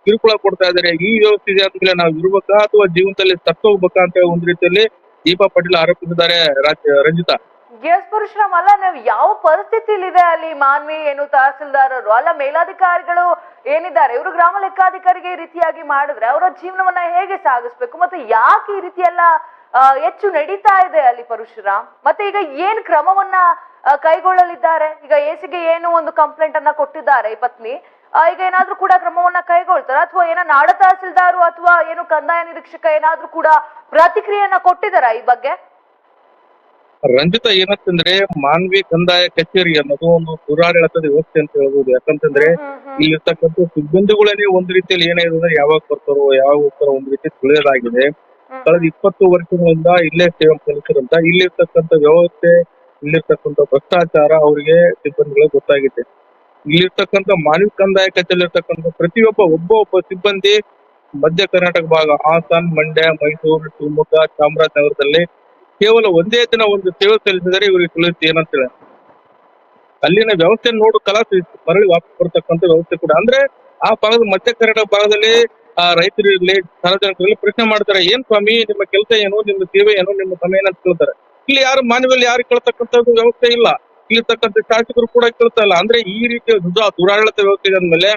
ಕಿರುಕುಳ ಕೊಡ್ತಾ ಇದ್ದಾರೆ. ಈ ವ್ಯವಸ್ಥೆ ಇದೆ ಅಂದ್ಮೇಲೆ ನಾವು ಇರ್ಬೇಕಾ ಅಥವಾ ಜೀವನದಲ್ಲಿ ಸತ್ತು ಹೋಗ್ಬೇಕಾ ಅಂತ ಒಂದು ರೀತಿಯಲ್ಲಿ ದೀಪಾ ಪಾಟೀಲ್ ಆರೋಪಿಸಿದ್ದಾರೆ ರಾಜ್- ರಂಜಿತಾ. ಎಸ್ ಪರಶುರಾಮ್ ಅಲ್ಲ ನಾವು ಯಾವ ಪರಿಸ್ಥಿತಿಲಿ ಇದೆ ಅಲ್ಲಿ ಮಾನ್ವಿ ಏನು ತಹಸೀಲ್ದಾರರು? ಅಲ್ಲ ಮೇಲಾಧಿಕಾರಿಗಳು ಏನಿದ್ದಾರೆ? ಇವರು ಗ್ರಾಮ ಲೆಕ್ಕಾಧಿಕಾರಿಗೆ ಈ ರೀತಿಯಾಗಿ ಮಾಡಿದ್ರೆ ಅವರ ಜೀವನವನ್ನ ಹೇಗೆ ಸಾಗಿಸ್ಬೇಕು? ಮತ್ತೆ ಯಾಕೆ ಈ ರೀತಿ ಹೆಚ್ಚು ನಡೀತಾ ಇದೆ ಅಲ್ಲಿ ಪರಶುರಾಮ್. ಮತ್ತೆ ಈಗ ಏನ್ ಕ್ರಮವನ್ನ ಕೈಗೊಳ್ಳಲಿದ್ದಾರೆ? ಈಗ ಎಸಿಗೆ ಏನು ಒಂದು ಕಂಪ್ಲೇಂಟ್ ಅನ್ನ ಕೊಟ್ಟಿದ್ದಾರೆ ಈ ಪತ್ನಿ ಈಗ ಏನಾದ್ರೂ ಕೂಡ ಕ್ರಮವನ್ನ ಕೈಗೊಳ್ತಾರ? ಅಥವಾ ಏನೋ ನಾಡ ತಹಸೀಲ್ದಾರು ಅಥವಾ ಏನು ಕಂದಾಯ ನಿರೀಕ್ಷಕ ಏನಾದ್ರೂ ಕೂಡ ಪ್ರತಿಕ್ರಿಯೆಯನ್ನ ಕೊಟ್ಟಿದಾರ ಈ ಬಗ್ಗೆ? ರಂಜಿತ ಏನಂತಂದ್ರೆ ಮಾನವಿ ಕಂದಾಯ ಕಚೇರಿ ಅನ್ನೋದು ಒಂದು ದುರಾಡಳಿತದ ವ್ಯವಸ್ಥೆ ಅಂತ ಹೇಳ್ಬೋದು. ಯಾಕಂತಂದ್ರೆ. ಇಲ್ಲಿರ್ತಕ್ಕಂಥ ಸಿಬ್ಬಂದಿಗಳೇನೆ ಒಂದ್ ರೀತಿಯಲ್ಲಿ ಅಂದ್ರೆ ಯಾವಾಗ ಬರ್ತಾರೋ ಯಾವಾಗ ಹೋಗ್ತಾರೋ ಒಂದ್ ರೀತಿ ತಿಳಿಯೋದಾಗಿದೆ. ಕಳೆದ ಇಪ್ಪತ್ತು ವರ್ಷಗಳಿಂದ ಇಲ್ಲೇ ಸೇವೆ ಸಲ್ಲಿಸಿರಂತ ಇಲ್ಲಿರ್ತಕ್ಕಂತ ವ್ಯವಸ್ಥೆ, ಇಲ್ಲಿರ್ತಕ್ಕಂಥ ಭ್ರಷ್ಟಾಚಾರ ಅವರಿಗೆ ಸಿಬ್ಬಂದಿಗಳಿಗೆ ಗೊತ್ತಾಗಿದೆ. ಇಲ್ಲಿರ್ತಕ್ಕಂತ ಮಾನವ ಕಂದಾಯ ಕಚೇರಿ ಇರ್ತಕ್ಕಂಥ ಪ್ರತಿಯೊಬ್ಬ, ಒಬ್ಬ ಒಬ್ಬ ಸಿಬ್ಬಂದಿ ಮಧ್ಯ ಕರ್ನಾಟಕ ಭಾಗ, ಹಾಸನ್, ಮಂಡ್ಯ, ಮೈಸೂರು, ಶಿವಮೊಗ್ಗ, ಚಾಮರಾಜನಗರದಲ್ಲಿ ಕೇವಲ ಒಂದೇ ದಿನ ಒಂದು ಸೇವೆ ಸಲ್ಲಿಸಿದರೆ ಇವರಿಗೆ ತಿಳಿಯುತ್ತೆ ಏನಂತೇಳಿ ಅಲ್ಲಿನ ವ್ಯವಸ್ಥೆ ನೋಡು ಕಲಾಸ ಮರಳಿ ವಾಪಸ್ ಬರ್ತಕ್ಕಂಥ ವ್ಯವಸ್ಥೆ ಕೂಡ. ಅಂದ್ರೆ ಆ ಭಾಗದ ಮಧ್ಯ ಕರ್ನಾಟಕ ಭಾಗದಲ್ಲಿ ಆ ಇರ್ಲಿ ಸಾರ್ವಜನಿಕರಲ್ಲಿ ಪ್ರಶ್ನೆ ಮಾಡ್ತಾರೆ, ಏನ್ ಸ್ವಾಮಿ, ನಿಮ್ಮ ಕೆಲಸ ಏನು, ನಿಮ್ಮ ಸೇವೆ ಏನು, ನಿಮ್ಮ ಸಮಯ ಏನಂತ ಕೇಳ್ತಾರೆ. ಇಲ್ಲಿ ಯಾರು ಮಾನವಲ್ಲಿ ಯಾರು ಕೇಳ್ತಕ್ಕಂಥದ್ದು ವ್ಯವಸ್ಥೆ ಇಲ್ಲ. ಇಲ್ಲಿರ್ತಕ್ಕಂಥ ಶಾಸಕರು ಕೂಡ ಕೇಳ್ತಾ ಇಲ್ಲ. ಅಂದ್ರೆ ಈ ರೀತಿಯ ದುರ ದುರಾಡಳಿತ ವ್ಯವಸ್ಥೆ ಅಂದ್ಮೇಲೆ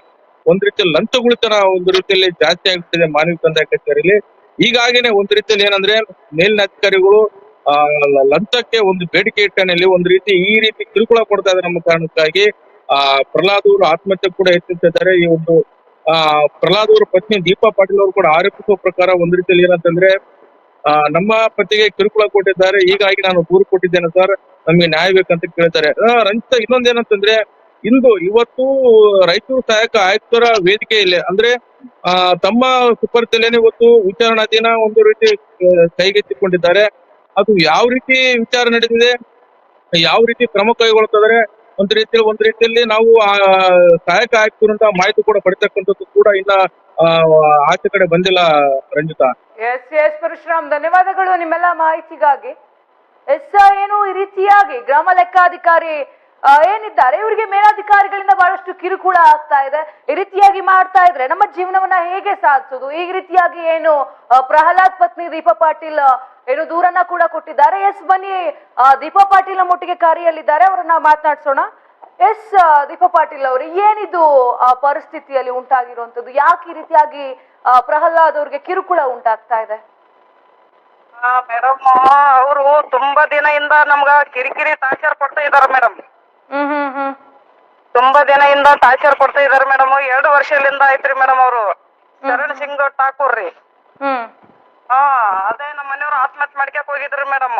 ಒಂದ್ ರೀತಿಯ ಲಂಚಗುಳಿತನ ಒಂದು ರೀತಿಯಲ್ಲಿ ಜಾಸ್ತಿ ಆಗ್ತದೆ ಮಾನವ ಕಂದಾಯ ಕಚೇರಿಯಲ್ಲಿ ಈಗಾಗಲೇ ಒಂದ್ ರೀತಿಯಲ್ಲಿ ಏನಂದ್ರೆ ಮೇಲಿನ ಅಧಿಕಾರಿಗಳು, ಆ, ಲಂಚಕ್ಕೆ ಒಂದು ಬೇಡಿಕೆ ಇಟ್ಟನಲ್ಲಿ ಒಂದ್ ರೀತಿ ಈ ರೀತಿ ಕಿರುಕುಳ ಕೊಡ್ತಾ ಇದ್ದಾರೆ. ನಮ್ಮ ಕಾರಣಕ್ಕಾಗಿ, ಆ ಪ್ರಹ್ಲಾದ್ ಅವರು ಆತ್ಮಹತ್ಯೆ ಕೂಡ ಯತ್ನಿಸಿದ್ದಾರೆ ಈ ಒಂದು ಆ, ಪ್ರಹ್ಲಾದ್ ಅವರ ಪತ್ನಿ ದೀಪಾ ಪಾಟೀಲ್ ಅವರು ಕೂಡ ಆರೋಪಿಸುವ ಪ್ರಕಾರ ಒಂದ್ ರೀತಿಯಲ್ಲಿ ಏನಂತಂದ್ರೆ, ಆ, ನಮ್ಮ ಪತಿಗೆ ಕಿರುಕುಳ ಕೊಟ್ಟಿದ್ದಾರೆ. ಹೀಗಾಗಿ ನಾನು ದೂರು ಕೊಟ್ಟಿದ್ದೇನೆ ಸರ್. ನಮಗೆ ನ್ಯಾಯ ಬೇಕಂತ ಕೇಳ್ತಾರೆ. ರಂಜಿತ ಇನ್ನೊಂದೇನಂತಂದ್ರೆ ಇಂದು ಇವತ್ತು ರೈತರು ಸಹಾಯಕ ಆಯುಕ್ತರ ವೇದಿಕೆಯಲ್ಲಿ ಅಂದ್ರೆ, ಆ, ತಮ್ಮ ಸುಪರ್ತಿಲೇನೆ ಇವತ್ತು ವಿಚಾರಣಾಧೀನ ಒಂದು ರೀತಿ ಕೈಗೆತ್ತಿಕೊಂಡಿದ್ದಾರೆ. ಅದು ಯಾವ ರೀತಿ ವಿಚಾರ ನಡೆದಿದೆ? ಯಾವ ರೀತಿ ಕ್ರಮ ಕೈಗೊಳ್ತಿದ್ರೆ ಒಂದ್ ರೀತಿಯಲ್ಲಿ ಒಂದ್ ರೀತಿಯಲ್ಲಿ ನಾವು, ಆ, ಸಹಾಯಕ ಆಯುಕ್ತರಿಂದ ಮಾಹಿತಿ ಕೂಡ ಪಡಿತಕ್ಕಂಥದ್ದು ಕೂಡ ಇನ್ನ ಆಚೆ ಕಡೆ ಬಂದಿಲ್ಲ ರಂಜಿತಾ. ಎಸ್ ಎಸ್, ಪರಶುರಾಮ್, ಧನ್ಯವಾದಗಳು ನಿಮ್ಮೆಲ್ಲ ಮಾಹಿತಿಗಾಗಿ. ಎಸ್ ಏನು ಈ ರೀತಿಯಾಗಿ ಗ್ರಾಮ ಲೆಕ್ಕಾಧಿಕಾರಿ ಏನಿದ್ದಾರೆ? ಇವರಿಗೆ ಮೇಲಾಧಿಕಾರಿಗಳಿಂದ ಬಹಳಷ್ಟು ಕಿರುಕುಳ ಆಗ್ತಾ ಇದೆ. ಈ ರೀತಿಯಾಗಿ ಮಾಡ್ತಾ ಇದ್ರೆ ನಮ್ಮ ಜೀವನವನ್ನ ಹೇಗೆ ಸಾಧಿಸೋದು? ಈ ರೀತಿಯಾಗಿ ಏನು ಪ್ರಹ್ಲಾದ್ ಪತ್ನಿ ದೀಪಾ ಪಾಟೀಲ್ ಏನು ದೂರನ್ನ ಕೂಡ ಕೊಟ್ಟಿದ್ದಾರೆ. ಎಸ್, ಬನ್ನಿ ದೀಪಾ ಪಾಟೀಲ್ ಒಟ್ಟಿಗೆ ಕಾರ್ಯಲ್ಲಿದ್ದಾರೆ. ಅವರನ್ನ ಮಾತನಾಡ್ಸೋಣ. ಎಸ್ ದೀಪಾ ಪಾಟೀಲ್ ಅವರು, ಏನಿದು, ಆ, ಪರಿಸ್ಥಿತಿಯಲ್ಲಿ ಉಂಟಾಗಿರುವಂತದ್ದು ಯಾಕೆ ಈ ರೀತಿಯಾಗಿ ಪ್ರಹ್ಲಾದ್ ಅವ್ರಿಗೆ ಕಿರುಕುಳ ಉಂಟಾಗ್ತಾ ಇದೆ? ಮೇಡಮ್ ಅವರು ತುಂಬಾ ದಿನದಿಂದ ನಮ್ಗ ಕಿರಿಕಿರಿ ಟಾರ್ಚರ್ ಕೊಡ್ತಾ ಇದಾರೆ ಮೇಡಮ್ ತುಂಬಾ ದಿನದಿಂದ ಟಾರ್ಚರ್ ಕೊಡ್ತಾ ಇದಾರೆ ಮೇಡಮ್. ಎರಡು ವರ್ಷದಿಂದ ಐತ್ರಿ ಮೇಡಮ್ ಅವರು. ಶರಣ್ ಸಿಂಗ್ ಠಾಕೂರ್ ರೀ ಹ್ಮ್. ಹಾ ಅದೇ ನಮ್ಮ ಮನೆಯವ್ರು ಆತ್ಮಹತ್ಯೆ ಮಾಡ್ಕೆ ಹೋಗಿದ್ರಿ ಮೇಡಮ್.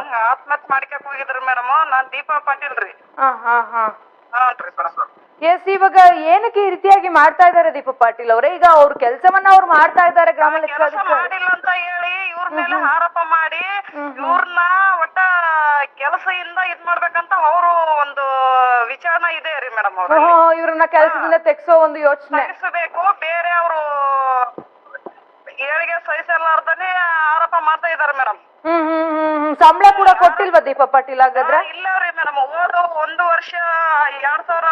ಹ್ಮ್ ಆತ್ಮಹತ್ಯೆ ಮಾಡ್ಕ್ಯಾಕ್ ಹೋಗಿದ್ರಿ ಮೇಡಮ್. ನಾನ್ ದೀಪಾ ಪಾಟೀಲ್ ರೀ ಹಾ ಹಾ. ಹಾ ಸರ್. ಎಸ್ ಇವಾಗ ಏನಕ್ಕೆ ಈ ರೀತಿಯಾಗಿ ಮಾಡ್ತಾ ಇದ್ದಾರೆ ದೀಪ ಪಾಟೀಲ್ ಅವರೇ? ಈಗ ಅವ್ರ ಕೆಲಸವನ್ನ ಅವ್ರು ಮಾಡ್ತಾ ಇದ್ದಾರೆ ಗ್ರಾಮ ಕೆಲಸ ಮಾಡಿಲ್ಲ ಅಂತ ಹೇಳಿ ಇವ್ರ ಮೇಲೆ ಆರೋಪ ಮಾಡಿ ಇವ್ರನ್ನ ಒಟ್ಟ ಕೆಲಸದಿಂದ ಇದ್ ಮಾಡ್ಬೇಕಂತ ಅವರು ಒಂದು ವಿಚಾರಣೆ ಇದೆ ರೀ ಮೇಡಮ್ ಅವ್ರ ಇವ್ರನ್ನ ಕೆಲಸದಿಂದ ತೆಗ್ಸೋ ಒಂದು ಯೋಚನೆ. ತೆಗಿಸಬೇಕು ಬೇರೆ ಅವರು ಏಳಿಗೆ ಸಹಿಸಲಾರ್ದನೆ ಆರೋಪ ಮಾಡ್ತಾ ಇದ್ದಾರೆ ಮೇಡಮ್. ಸಂಬಳ ಕೂಡ ಕೊಟ್ಟಿಲ್ವಾ ದೀಪ ಪಾಟೀಲ್ ಹಾಗಾದ್ರೆ? ಇಲ್ಲ ರೀ ಮೇಡಮ್ ಓದು ಒಂದು ವರ್ಷ ಎರಡ್ ಸಾವಿರ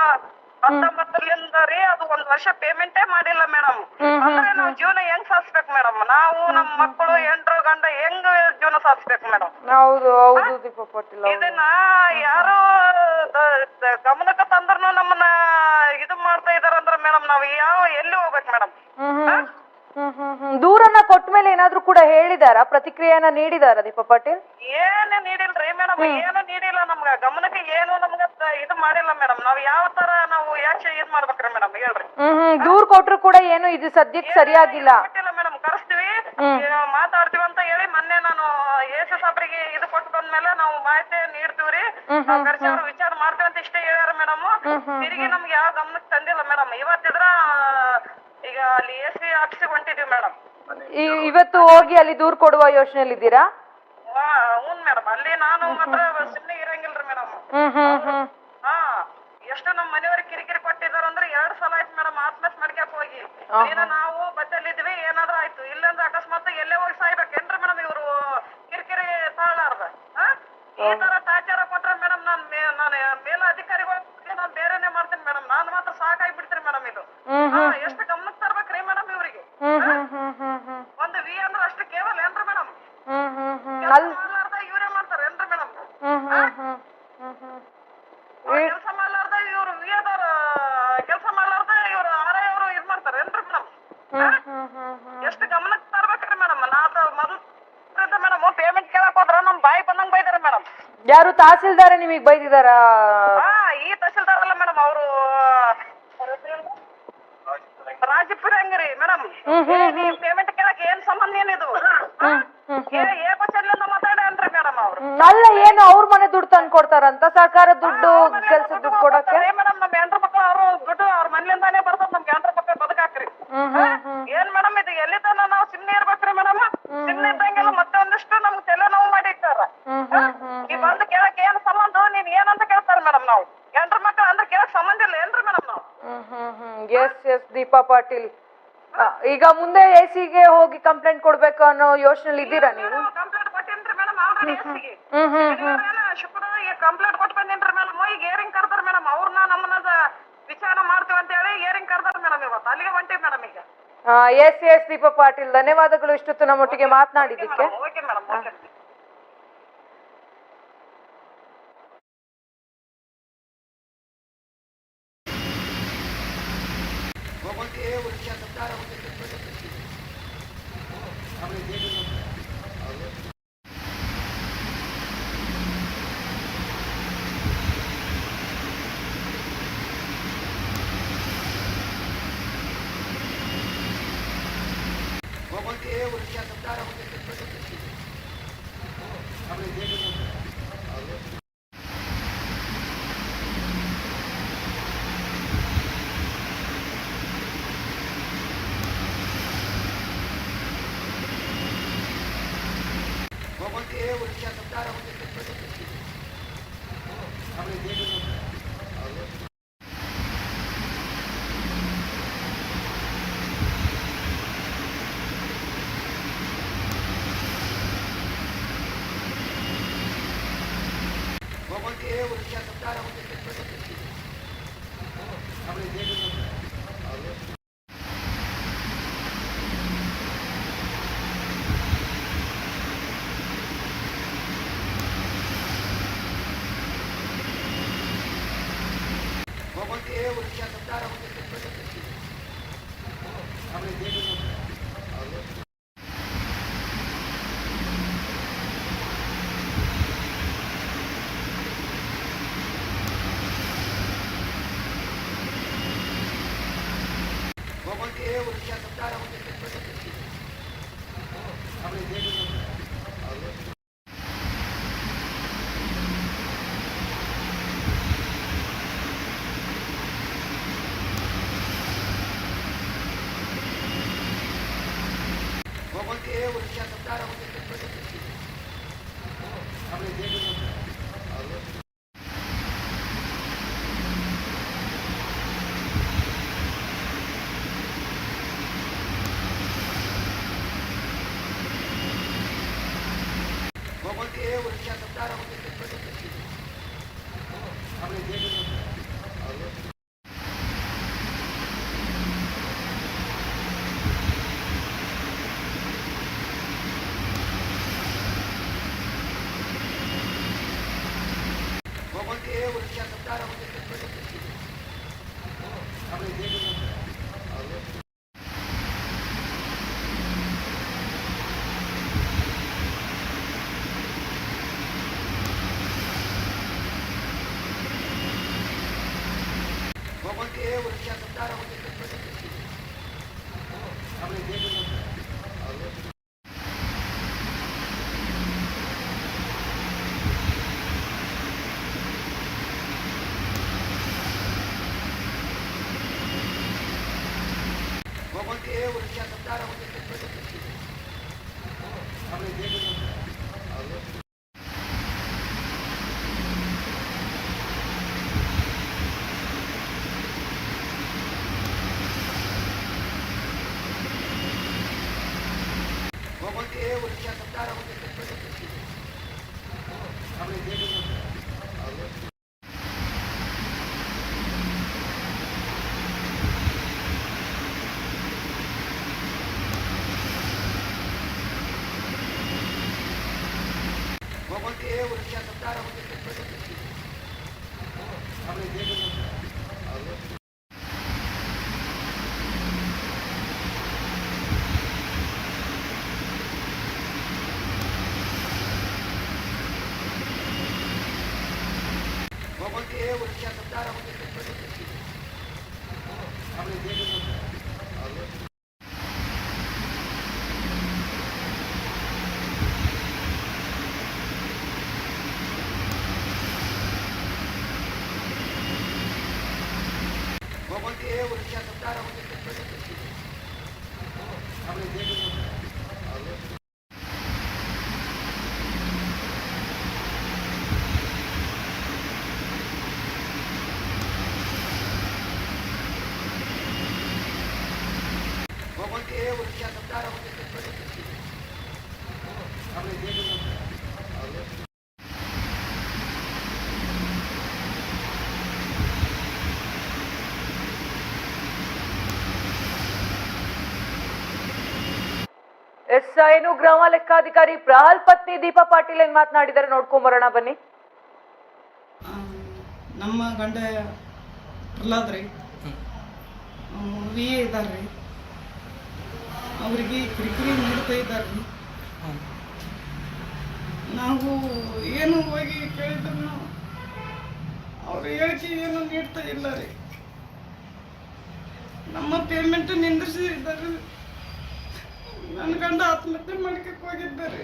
ಹತ್ತೊಂಬತ್ತರಿಂದ ರೀ ಅದು ಒಂದ್ ವರ್ಷ ಪೇಮೆಂಟೇ ಮಾಡಿಲ್ಲ ಮೇಡಮ್ ಅಂದ್ರೆ ನಾವು ಜೀವನ ಹೆಂಗ್ ಸಾಧಿಸ್ಬೇಕು ಮೇಡಮ್ ನಾವು ನಮ್ಮ ಮಕ್ಕಳು ಎಂಟ್ರು ಗಂಡ ಹೆಂಗ್ ಜೀವನ ಸಾಧಿಸ್ಬೇಕು ಮೇಡಮ್ ಹೌದು ಹೌದು ದೀಪಾ ಪಾಟೀಲ್ ಇದನ್ನ ಯಾರು ದ- ದ- ಗಮನಕ್ಕೆ ತಂದ್ರೂ ನಮ್ಮನ್ನ ಇದು ಮಾಡ್ತಾ ಇದಾರಂದ್ರ ಮೇಡಮ್ ನಾವು ಯಾವ ಎಲ್ಲಿ ಹೋಗ್ಬೇಕು ಮೇಡಮ್ ಹ್ಮ್ ಹ್ಮ್. ಹ್ಮ್ ಹ್ಮ್ ಹ್ಮ್. ದೂರನ್ನ ಕೊಟ್ಟ ಮೇಲೆ ಏನಾದ್ರೂ ಕೂಡ ಹೇಳಿದಾರ? ಪ್ರತಿಕ್ರಿಯೆಯನ್ನ ನೀಡಿದಾರ ದೀಪ ಪಾಟೀಲ್? ಏನು ನೀಡಿಲ್ರಿ ಮೇಡಮ್ ಏನು ನೀಡಿಲ್ಲ ನಮ್ಗ. ಗಮನಕ್ಕೆ ಏನು ನಮ್ಗ ತ- ಇದು ಮಾಡಿಲ್ಲ ಮೇಡಮ್ ನಾವ್ ಯಾವ ತರ ಮಾಡ್ಬೇಕ್ರಿ ಮೇಡಮ್ ಹೇಳ್ರಿ. ಹ್ಮ್ ಹ್ಮ್. ದೂರ್ ಕೊಟ್ರು ಕೂಡ ಏನು ಇದು ಸದ್ಯಕ್ಕೆ ಸರಿಯಾಗಿಲ್ಲ. ಕೊಟ್ಟಿಲ್ಲ ಮೇಡಮ್ ಕರೆಸ್ತೀವಿ ಮಾತಾಡ್ತೀವಿ ಅಂತ ಹೇಳಿ ಮೊನ್ನೆ ನಾನು ಯೇಸು ಸಾಬ್ರಿಗೆ ಇದು ಕೊಟ್ಟು ಬಂದ್ಮೇಲೆ ನಾವು ಮಾಹಿತಿ ನೀಡ್ತೀವ್ರಿ ನಾವು ವಿಚಾರ ಮಾಡ್ತೀವಿ ಅಂತ ಇಷ್ಟೇ ಹೇಳ್ಯಾರ ಮೇಡಮ್ ತಿರುಗಿ ನಮ್ಗೆ ಯಾವ ಗಮನಕ್ಕೆ ತಂದಿಲ್ಲ ಮೇಡಮ್ ಇವತ್ತಿದ್ರ ಈಗ ಅಲ್ಲಿ ಎಸ್ ಸಿ ಆಫೀಸಿಗೆ ಹೊಂಟಿದೀವಿ ಮೇಡಮ್ ಇವತ್ತು ಹೋಗಿ ಅಲ್ಲಿ ದೂರ್ ಕೊಡುವ ಯೋಚನೆಯಲ್ಲಿ ಇದ್ದೀರಾ ಹ್ಮ್ ಮೇಡಮ್ ಅಲ್ಲಿ ನಾನು ಮಾತ್ರ ಸುಮ್ಮನೆ ಇರಂಗಿಲ್ರಿ ಮೇಡಮ್ ಹ್ಮ್ ಹ್ಮ್ ಹ್ಮ್ ಹಾ ಎಷ್ಟು ನಮ್ಮ ಮನೆಯವ್ರಿಗೆ ಕಿರಿಕಿರಿ ಕೊಟ್ಟಿದಾರ ಅಂದ್ರೆ ಎರಡ್ ಸಲ ಆಯ್ತು ಮೇಡಮ್ ಆತ್ಮಹತ್ಯೆ ಮಾಡ್ಕ್ಯಾಕ ಹೋಗಿ. ಏನೋ ನಾವು ಬಚ್ಚಲ್ಲಿದ್ವಿ ಏನಾದ್ರೂ ಆಯ್ತು. ಇಲ್ಲಂದ್ರೆ ಅಕಸ್ಮಾತ್ ಎಲ್ಲೇ ಹೋಗಿ ಸಾಯ್ಬೇಕೇನ್ರಿ ಮೇಡಮ್ ಇವ್ರು? ಕಿರಿಕಿರಿ ತಾಳಾರ್ದ? ಈ ತರ ಟಾರ್ಚರ್ ಕೊಟ್ರೆ ಮೇಡಮ್ ನಾನ್ ನಾನು ಮೇಲ ಅಧಿಕಾರಿಗಳಿಗೆ ನಾನ್ ಬೇರೆನೆ ಮಾಡ್ತೀನಿ ಮೇಡಮ್. ನಾನು ಮಾತ್ರ ಸಾಕಾಗಿ ಬಿಡ್ತೀನಿ ಮೇಡಮ್ ಇದು. ಹಾ, ಎಷ್ಟು ಗಮನಕ್ಕೆ ತರ್ಬೇಕ್ರಿ ಮೇಡಮ್ ಇವ್ರಿಗೆ? ಒಂದು ವಿ ಅಂದ್ರೆ ಅಷ್ಟು ಕೇವಲ ಏನ್ರಿ ಮೇಡಮ್ ಹ್ಮ್ ಹ್ಮ್ ಹ್ಮ್ ಕೆಲಸ ಅಲ್ ಮಾಡ್ಲಾರ್ದ ಇವ್ರೇ ಮಾಡ್ತಾರೆ ಏನ್ರಿ ಮೇಡಮ್ ಹ್ಮ್ ಹ್ಮ್ ಹ್ಮ್ ಹ್ಮ್ ಹ್ಮ್ ಕೆಲಸ ಮಾಡ್ಲಾರ್ದ ಇವ್ರು ವಿಯದವ್ರ ಕೆಲಸ ಮಾಡ್ಲಾರ್ದ ಇವ್ರು ಆರ್ ಐ ಅವರು ಇದ್ ಮಾಡ್ತಾರೆ ಏನ್ರಿ ಮೇಡಮ್ ಹ್ಮ್ ಹ್ಮ್ ಹ್ಮ್ ಹ್ಮ್ ಎಷ್ಟು ಗಮನಕ್ಕೆ ತರ್ಬೇಕ್ರಿ ಮೇಡಮ್ ನಾತ ಮೊದಲು ಮೇಡಮ್ ಪೇಮೆಂಟ್ ಕೇಳಕ್ ಹೋದ್ರ ನಮ್ ಬಾಯಿ ಬಂದಂಗ್ ಬೈದಾರೆ ಮೇಡಮ್ ಯಾರು ತಹಸೀಲ್ದಾರ ನಿಮಗ್ ಬೈದಿದಾರಾ? ಹಾ ಈ ತಹಸೀಲ್ದಾರ ಅಲ್ಲ ಮೇಡಮ್ ಅವರು ರಾಜಪುರ ಹೆಂಗ್ರಿ ಮೇಡಮ್ ನೀವ್ ಪೇಮೆಂಟ್ ಕೇಳಕ್ ಏನ್ ಸಂಬಂಧ ಏನಿದು ಹಾ? ಏ ಏ ಬಚ್ಚಲ್ಲಿಂದ ಮಾತಾಡೇನ್ರಿ ಮೇಡಮ್ ಅವ್ರು. ಹ್ಮ್, ಅಲ್ಲ ಏನು ಅವ್ರ ಮನೆ ದುಡ್ಡು ತಂದು ಕೊಡ್ತಾರಂತ ಸರ್ಕಾರ ದುಡ್ಡು ಕೆಲ್ಸ ದುಡ್ಡು ಕೊಡಕ್ಕೆ ಮೇಡಮ್ ನಮ್ ಹೆಂಡ್ರ ಮಕ್ಳು ಅವರು ದುಡ್ಡು ಅವ್ರ ಮನ್ಲಿಂದಾನೇ ಬರ್ತದ ನಮ್ಗೆ ಹೆಂಡ್ರ ಮಕ್ಳು ಬದುಕಾಕ್ರಿ ಹ್ಮ್ ಹ್ಮ್ ಹ್ಮ್ ಏನ್ ಮೇಡಮ್ ಇದು ಎಲ್ಲಿ ತನ ನಾವು ಸುಮ್ನೆ ಇರ್ಬೇಕ್ರಿ ಮೇಡಮ್ ಸುಮ್ನೆ ಇದ್ದಂಗೆಲ್ಲ ಮತ್ತೆ ಒಂದಿಷ್ಟು ನಮ್ಗೆ ತಲೆ ನೋವು ಮಾಡಿ ಇಟ್ಟಾರ ಹ್ಮ್ ಹ್ಮ್ ಹ್ಮ್ ಈ ಬಂದು ಕೇಳಕ್ ಏನ್ ಸಂಬಂಧ ನೀನ್ ಏನಂತ ಕೇಳ್ತಾರ ಮೇಡಮ್ ನಾವು ಹೆಂಡ್ರ ಮಕ್ಳು ಅಂದ್ರೆ ಕೇಳಕ್ ಸಂಬಂಧ ಇಲ್ಲ ಏನ್ರಿ ಮೇಡಮ್ ನಾವು ಹ್ಮ್ ಹ್ಮ್ hmm yes yes Deepa Patil. ಈಗ ಮುಂದೆ ಎ ಸಿಗೆ ಹೋಗಿ ಕಂಪ್ಲೇಂಟ್ ಕೊಡ್ಬೇಕು ಅನ್ನೋ ಯೋಚನೆ ಇದ್ದೀರಾ ನೀವು? ಕಂಪ್ಲೇಂಟ್ ಕೊಟ್ಟೇನ್ರಿ ಮೇಡಮ್ ಆಲ್ರೆಡಿ ಎಸ್ಸಿಗೆ. ಹ್ಮ್ ಹ್ಮ್ ಹ್ಮ್. ಶುಕ್ರವಾರ ಕಂಪ್ಲೇಂಟ್ ಕೊಟ್ಟು ಬಂದೇನ್ರಿ ಮೇಡಮ್ ಈಗ ಏರಿಂಗ್ ಕರ್ದಾರ ಮೇಡಮ್ ಅವ್ರನ್ನ ನಮ್ಮನ್ನ ವಿಚಾರ ವಿಚಾರಣೆ ಮಾಡ್ತೀವಿ ಅಂತ ಹೇಳಿ ಏರಿಂಗ್ ಕರ್ದಾರ ಮೇಡಮ್ ಇವತ್ತು. ಅಲ್ಲಿಗೆ ಹೊಂಟಿವಿ ಮೇಡಮ್ ಈಗ. ಎಸ್ ಎಸ್ ದೀಪ ಪಾಟೀಲ್ ಧನ್ಯವಾದಗಳು ಇಷ್ಟೊತ್ತು ನಮ್ಮೊಟ್ಟಿಗೆ ಮಾತನಾಡಿದ್ದಕ್ಕೆ. આપણે જે Eu que ajudaram a eu, ele te tocar ಏನು ಗ್ರಾಮ ಲೆಕ್ಕಾಧಿಕಾರಿ ಪ್ರಹಲ್ ಪತ್ನಿ ದೀಪಾ ಪಾಟೀಲ್ ಏನ್ ಮಾತನಾಡಿದ್ದಾರೆ ನೋಡ್ಕೊಂಬರೋಣ ಬನ್ನಿ. ನಮ್ಮ ಗಂಡ ಪ್ರಹ್ಲಾದ್ ರೀ. ವಿ ಎ ಇದ್ದಾರೆ ಅವರಿಗೆ ಕಿರಿಕಿರಿ ನೀಡ್ತಾ ಇದ್ದಾರೆ ನಾವು ಏನು ಹೋಗಿ ಕೇಳಿದ್ರು ಅವ್ರು ಹೇಳಿ ಏನು ನೀಡ್ತಾ ಇಲ್ಲ ರೀ. ನಮ್ಮ ಪೇಮೆಂಟ್ ನಿಂದ್ರಿಸಿದ್ದಾರೆ ನನ್ನ ಗಂಡ ಆತ್ಮಹತ್ಯೆ ಮಾಡ್ಕಕ್ಕೆ ಹೋಗಿದ್ದಾರೆ.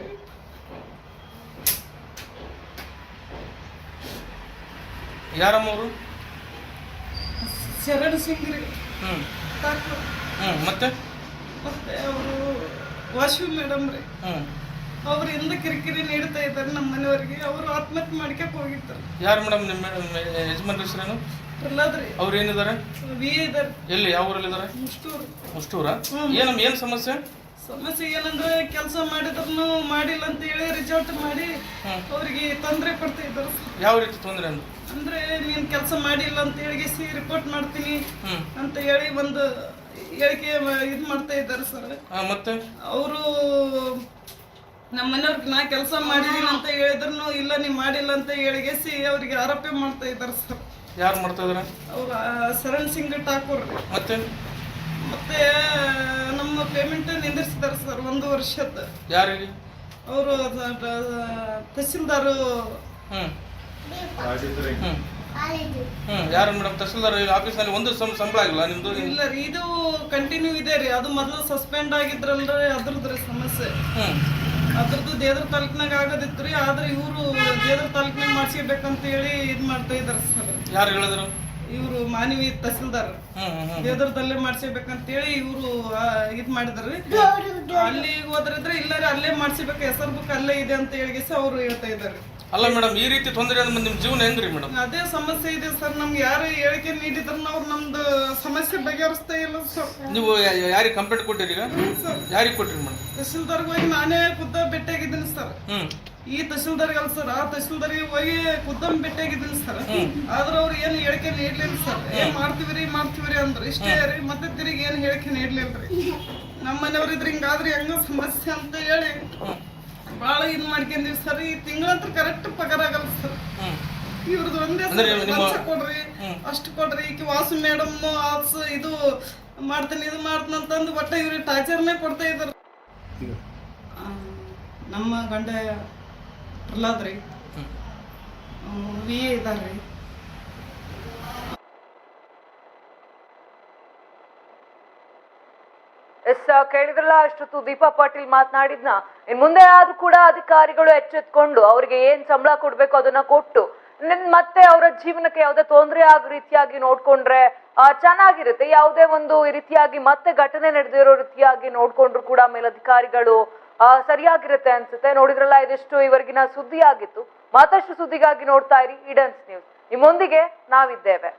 ಯಾರಮ್ಮವರು? ಶರಣ್ ಸಿಂಗ್ ರೀ ಹ್ಞೂ. ಹ್ಮ್ ಮತ್ತೆ? ಮತ್ತೆ ಅವರು ವಾಶು ಮೇಡಮ್ ರೀ. ಹ್ಮ್. ಅವರಿಂದ ಕಿರಿಕಿರಿ ನೀಡ್ತಾ ಇದ್ದಾರೆ ನಮ್ಮ ಮನೆಯವರಿಗೆ. ಅವರು ಆತ್ಮಹತ್ಯೆ ಮಾಡ್ಕೊಕ್ ಹೋಗಿರ್ತಾರೆ ಯಾರು ಮೇಡಮ್ ನಿಮ್ಮ ನಿಮ್ಮ ಯಜಮಾನ್ರ ಹೆಸರೇನು? ಪ್ರಹ್ಲಾದ್ರಿ ಅವ್ರು ಏನಿದ್ದಾರೆ? ವಿ ಇದ್ದಾರೆ. ಎಲ್ಲಿ ಯಾವ ಊರಲ್ಲಿ ಇದ್ದಾರೆ ಮುಷ್ಟೂರು? ಮುಷ್ಟೂರ ಏನಮ್ಮ ಏನು ಸಮಸ್ಯೆ? ಸಮಸ್ಯೆ ಏನಂದ್ರೆ ಕೆಲಸ ಮಾಡಿದ್ರು ಮಾಡಿಲ್ಲ ಅಂತ ಹೇಳಿ ರಿಸಲ್ಟ್ ಮಾಡಿ ಅವ್ರಿಗೆ ತೊಂದರೆ ಕೊಡ್ತಾ ಇದ್ದಾರೆ ಯಾವ ರೀತಿ ತೊಂದರೆ ಅಂದ್ರೆ? ನೀನ್ ಕೆಲಸ ಮಾಡಿಲ್ಲ ಅಂತ ಹೇಳಿ ಸಿ ರಿಪೋರ್ಟ್ ಮಾಡ್ತೀನಿ ಅಂತ ಹೇಳಿ ಒಂದು ಹೇಳಿಕೆ ಇದು ಇದ್ ಮಾಡ್ತಾ ಇದ್ದಾರೆ ಸರ್. ಮತ್ತೆ? ಅವರು ನಮ್ಮ ಮನೆಯವ್ರಿಗೆ ನಾ ಕೆಲಸ ಮಾಡಿದೀನಿ ಅಂತ ಹೇಳಿದ್ರು ಇಲ್ಲ ನೀವು ಮಾಡಿಲ್ಲ ಅಂತ ಹೇಳಿಗೆಸಿ ಅವರಿಗೆ ಆರೋಪ ಮಾಡ್ತಾ ಇದ್ದಾರೆ ಸರ್. ಯಾರು ಮಾಡ್ತಾ ಇದಾರೆ? ಅವ್ರು ಶರಣ್ ಸಿಂಗ್ ಠಾಕೂರ್. ಮತ್ತೆ? ಮತ್ತೆ ನಮ್ಮ ಪೇಮೆಂಟ್ ನಿಂದಿರ್ಸಿದ್ದಾರೆ ಸರ್ ಒಂದು ವರ್ಷದ. ಯಾರಿಗೆ ಅವರು ತಹಸೀಲ್ದಾರು. ಹ್ಮ್. ಹ್ಮ್ ಹ್ಮ್ ಯಾರು ಮೇಡಮ್? ತಹಸೀಲ್ದಾರ್ ಆಫೀಸಲ್ಲಿ ಒಂದು ಸಂ- ಸಂಬಳ ಆಗಿಲ್ಲ ನಿಮ್ದು? ಇಲ್ಲ ರೀ ಇದು ಕಂಟಿನ್ಯೂ ಇದೆ ರೀ. ಅದು ಮೊದಲು ಸಸ್ಪೆಂಡ್ ಆಗಿದ್ರಲ್ರಿ ಅದ್ರದ್ದು ರೀ ಸಮಸ್ಯೆ. ಹ್ಮ್. ಅದ್ರದ್ದು ದೇದ್ರ ತಾಲೂಕ್ನಾಗ ಆಗೋದಿತ್ತು ರೀ ಆದ್ರೆ ಇವರು ದೇದ್ರ ತಾಲೂಕ್ನಾಗ ಮಾಡ್ಸ್ಕೊಬೇಕಂತ ಹೇಳಿ ಇದು ಮಾಡ್ತಾ ಇದ್ದಾರೆ ಸರ್ ಯಾರು ಹೇಳಿದ್ರು? ಇವರು ಮಾನವಿ ತಹಸೀಲ್ದಾರ್. ಮಾಡ್ಸ್ಕೊಬೇಕಂತ ಹೇಳಿ ಇವರು ಇದು ಮಾಡಿದ್ರಿ. ಅಲ್ಲಿ ಹೋದ್ರಿದ್ರೆ ಇಲ್ಲ ರೀ ಅಲ್ಲೇ ಮಾಡ್ಸ್ಬೇಕು ಹೆಸರು ಬುಕ್ ಅಲ್ಲೇ ಇದೆ ಅಂತ ಹೇಳಿ ಅವ್ರು ಹೇಳ್ತಾ ಇದ್ದಾರೆ. ಅಲ್ಲ ಮೇಡಮ್ ಈ ರೀತಿ ತೊಂದರೆ ಅಂದ್ರೆ ನಿಮ್ಮ ಜೀವನ ಹೆಂಗ್ರಿ ಮೇಡಮ್? ಅದೇ ಸಮಸ್ಯೆ ಇದೆ ಸರ್ ನಮ್ಗೆ ಯಾರು ಹೇಳಿಕೆ ನೀಡಿದ್ರು ಅವ್ರು ನಮ್ದು ಸಮಸ್ಯೆ ಬಗೆಹರಿಸ್ತಾ ಇಲ್ಲ ಸರ್. ನೀವು ಯಾರಿಗೆ ಕಂಪ್ಲೇಂಟ್ ಕೊಟ್ಟಿರಿ ಈಗ ಸರ್. ಯಾರಿಗೆ ಕೊಟ್ಟಿರಿ ಮೇಡಮ್? ತಹಸೀಲ್ದಾರ್ಗೆ ಹೋಗಿ ನಾನೇ ಖುದ್ದ ಭೇಟಿಯಾಗಿದ್ದೀನಿ ಸರ್. ಹ್ಮ್. ಈ ತಹಸೀಲ್ದಾರ್ ಅಲ್ಲ ಸರ್ ಆ ತಹಸೀಲ್ದಾರ್ಗೆ ಹೋಗಿ ಖುದ್ದಮ್ ಭೇಟಿಯಾಗಿದ್ದೀನಿ ಸರ್ ಆದ್ರೆ ಅವ್ರು ಏನು ಹೇಳಿಕೆ ನೀಡ್ಲಿಲ್ಲ ಸರ್. ಏನ್ ಮಾಡ್ತೀವಿ ರೀ ಮಾಡ್ತೀವಿ ಅಂದ್ರೆ ಇಷ್ಟೇ ರೀ ಮತ್ತೆ ತಿರುಗಿ ಏನು ಹೇಳಿಕೆ ನೀಡ್ಲಿಲ್ಲ ರೀ. ನಮ್ಮ ಮನೆಯವ್ರು ಇದ್ರ ಹಿಂಗಾದ್ರೆ ಹೆಂಗ ಸಮಸ್ಯೆ ಅಂತ ಹೇಳಿ ಭಾಳ ಇದು ಮಾಡ್ಕೊಂಡಿವಿ ಸರ್. ಈ ತಿಂಗಳಂತ್ರ ಕರೆಕ್ಟ್ ಪಗಾರ ಆಗಲ್ಲ ಸರ್. ಇವ್ರದ್ದು ಒಂದೇ ಅಂದ್ರೆ ನಿಮ್ಮ- ಲಂಚ ಕೊಡ್ರಿ ಅಷ್ಟು ಕೊಡ್ರಿ ಈಕೆ ವಾಸು ಮೇಡಮ್ ಆಸ್ ಇದು ಮಾಡ್ತೀನಿ ಇದು ಮಾಡ್ತೀನಿ ಅಂತಂದು ಒಟ್ಟ ಇವ್ರಿಗೆ ಟಾರ್ಚರ್ನೇ ಕೊಡ್ತಾ ಇದ್ರು ನಮ್ಮ ಗಂಡ ಪ್ರಹ್ಲಾದ್ ರೀ ವಿ ಎ ಇದ್ದಾರೆ ರೀ ಎಸ್ ಕೇಳಿದ್ರಲ್ಲ ಅಷ್ಟೊತ್ತು ದೀಪಾ ಪಾಟೀಲ್ ಮಾತನಾಡಿದ್ನ. ಇನ್ ಮುಂದೆ ಆದ್ರೂ ಕೂಡ ಅಧಿಕಾರಿಗಳು ಎಚ್ಚೆತ್ಕೊಂಡು ಅವ್ರಿಗೆ ಏನ್ ಸಂಬಳ ಕೊಡ್ಬೇಕು ಅದನ್ನ ಕೊಟ್ಟು ನಿನ್ ಮತ್ತೆ ಅವರ ಜೀವನಕ್ಕೆ ಯಾವುದೇ ತೊಂದರೆ ಆಗೋ ರೀತಿಯಾಗಿ ನೋಡ್ಕೊಂಡ್ರೆ ಆ, ಚೆನ್ನಾಗಿರುತ್ತೆ. ಯಾವುದೇ ಒಂದು ಈ ರೀತಿಯಾಗಿ ಮತ್ತೆ ಘಟನೆ ನಡೆದಿರೋ ರೀತಿಯಾಗಿ ನೋಡ್ಕೊಂಡ್ರು ಕೂಡ ಮೇಲಧಿಕಾರಿಗಳು. ಸರಿಯಾಗಿರುತ್ತೆ ಅನ್ಸುತ್ತೆ. ನೋಡಿದ್ರಲ್ಲ, ಇದಿಷ್ಟು ಇವರಿಗಿನ ಸುದ್ದಿ ಆಗಿತ್ತು ಮತ್ತಷ್ಟು ಸುದ್ದಿಗಾಗಿ ನೋಡ್ತಾ ಇರಿ ಇಡನ್ಸ್ ನ್ಯೂಸ್ ನಿಮ್ಮೊಂದಿಗೆ ನಾವಿದ್ದೇವೆ.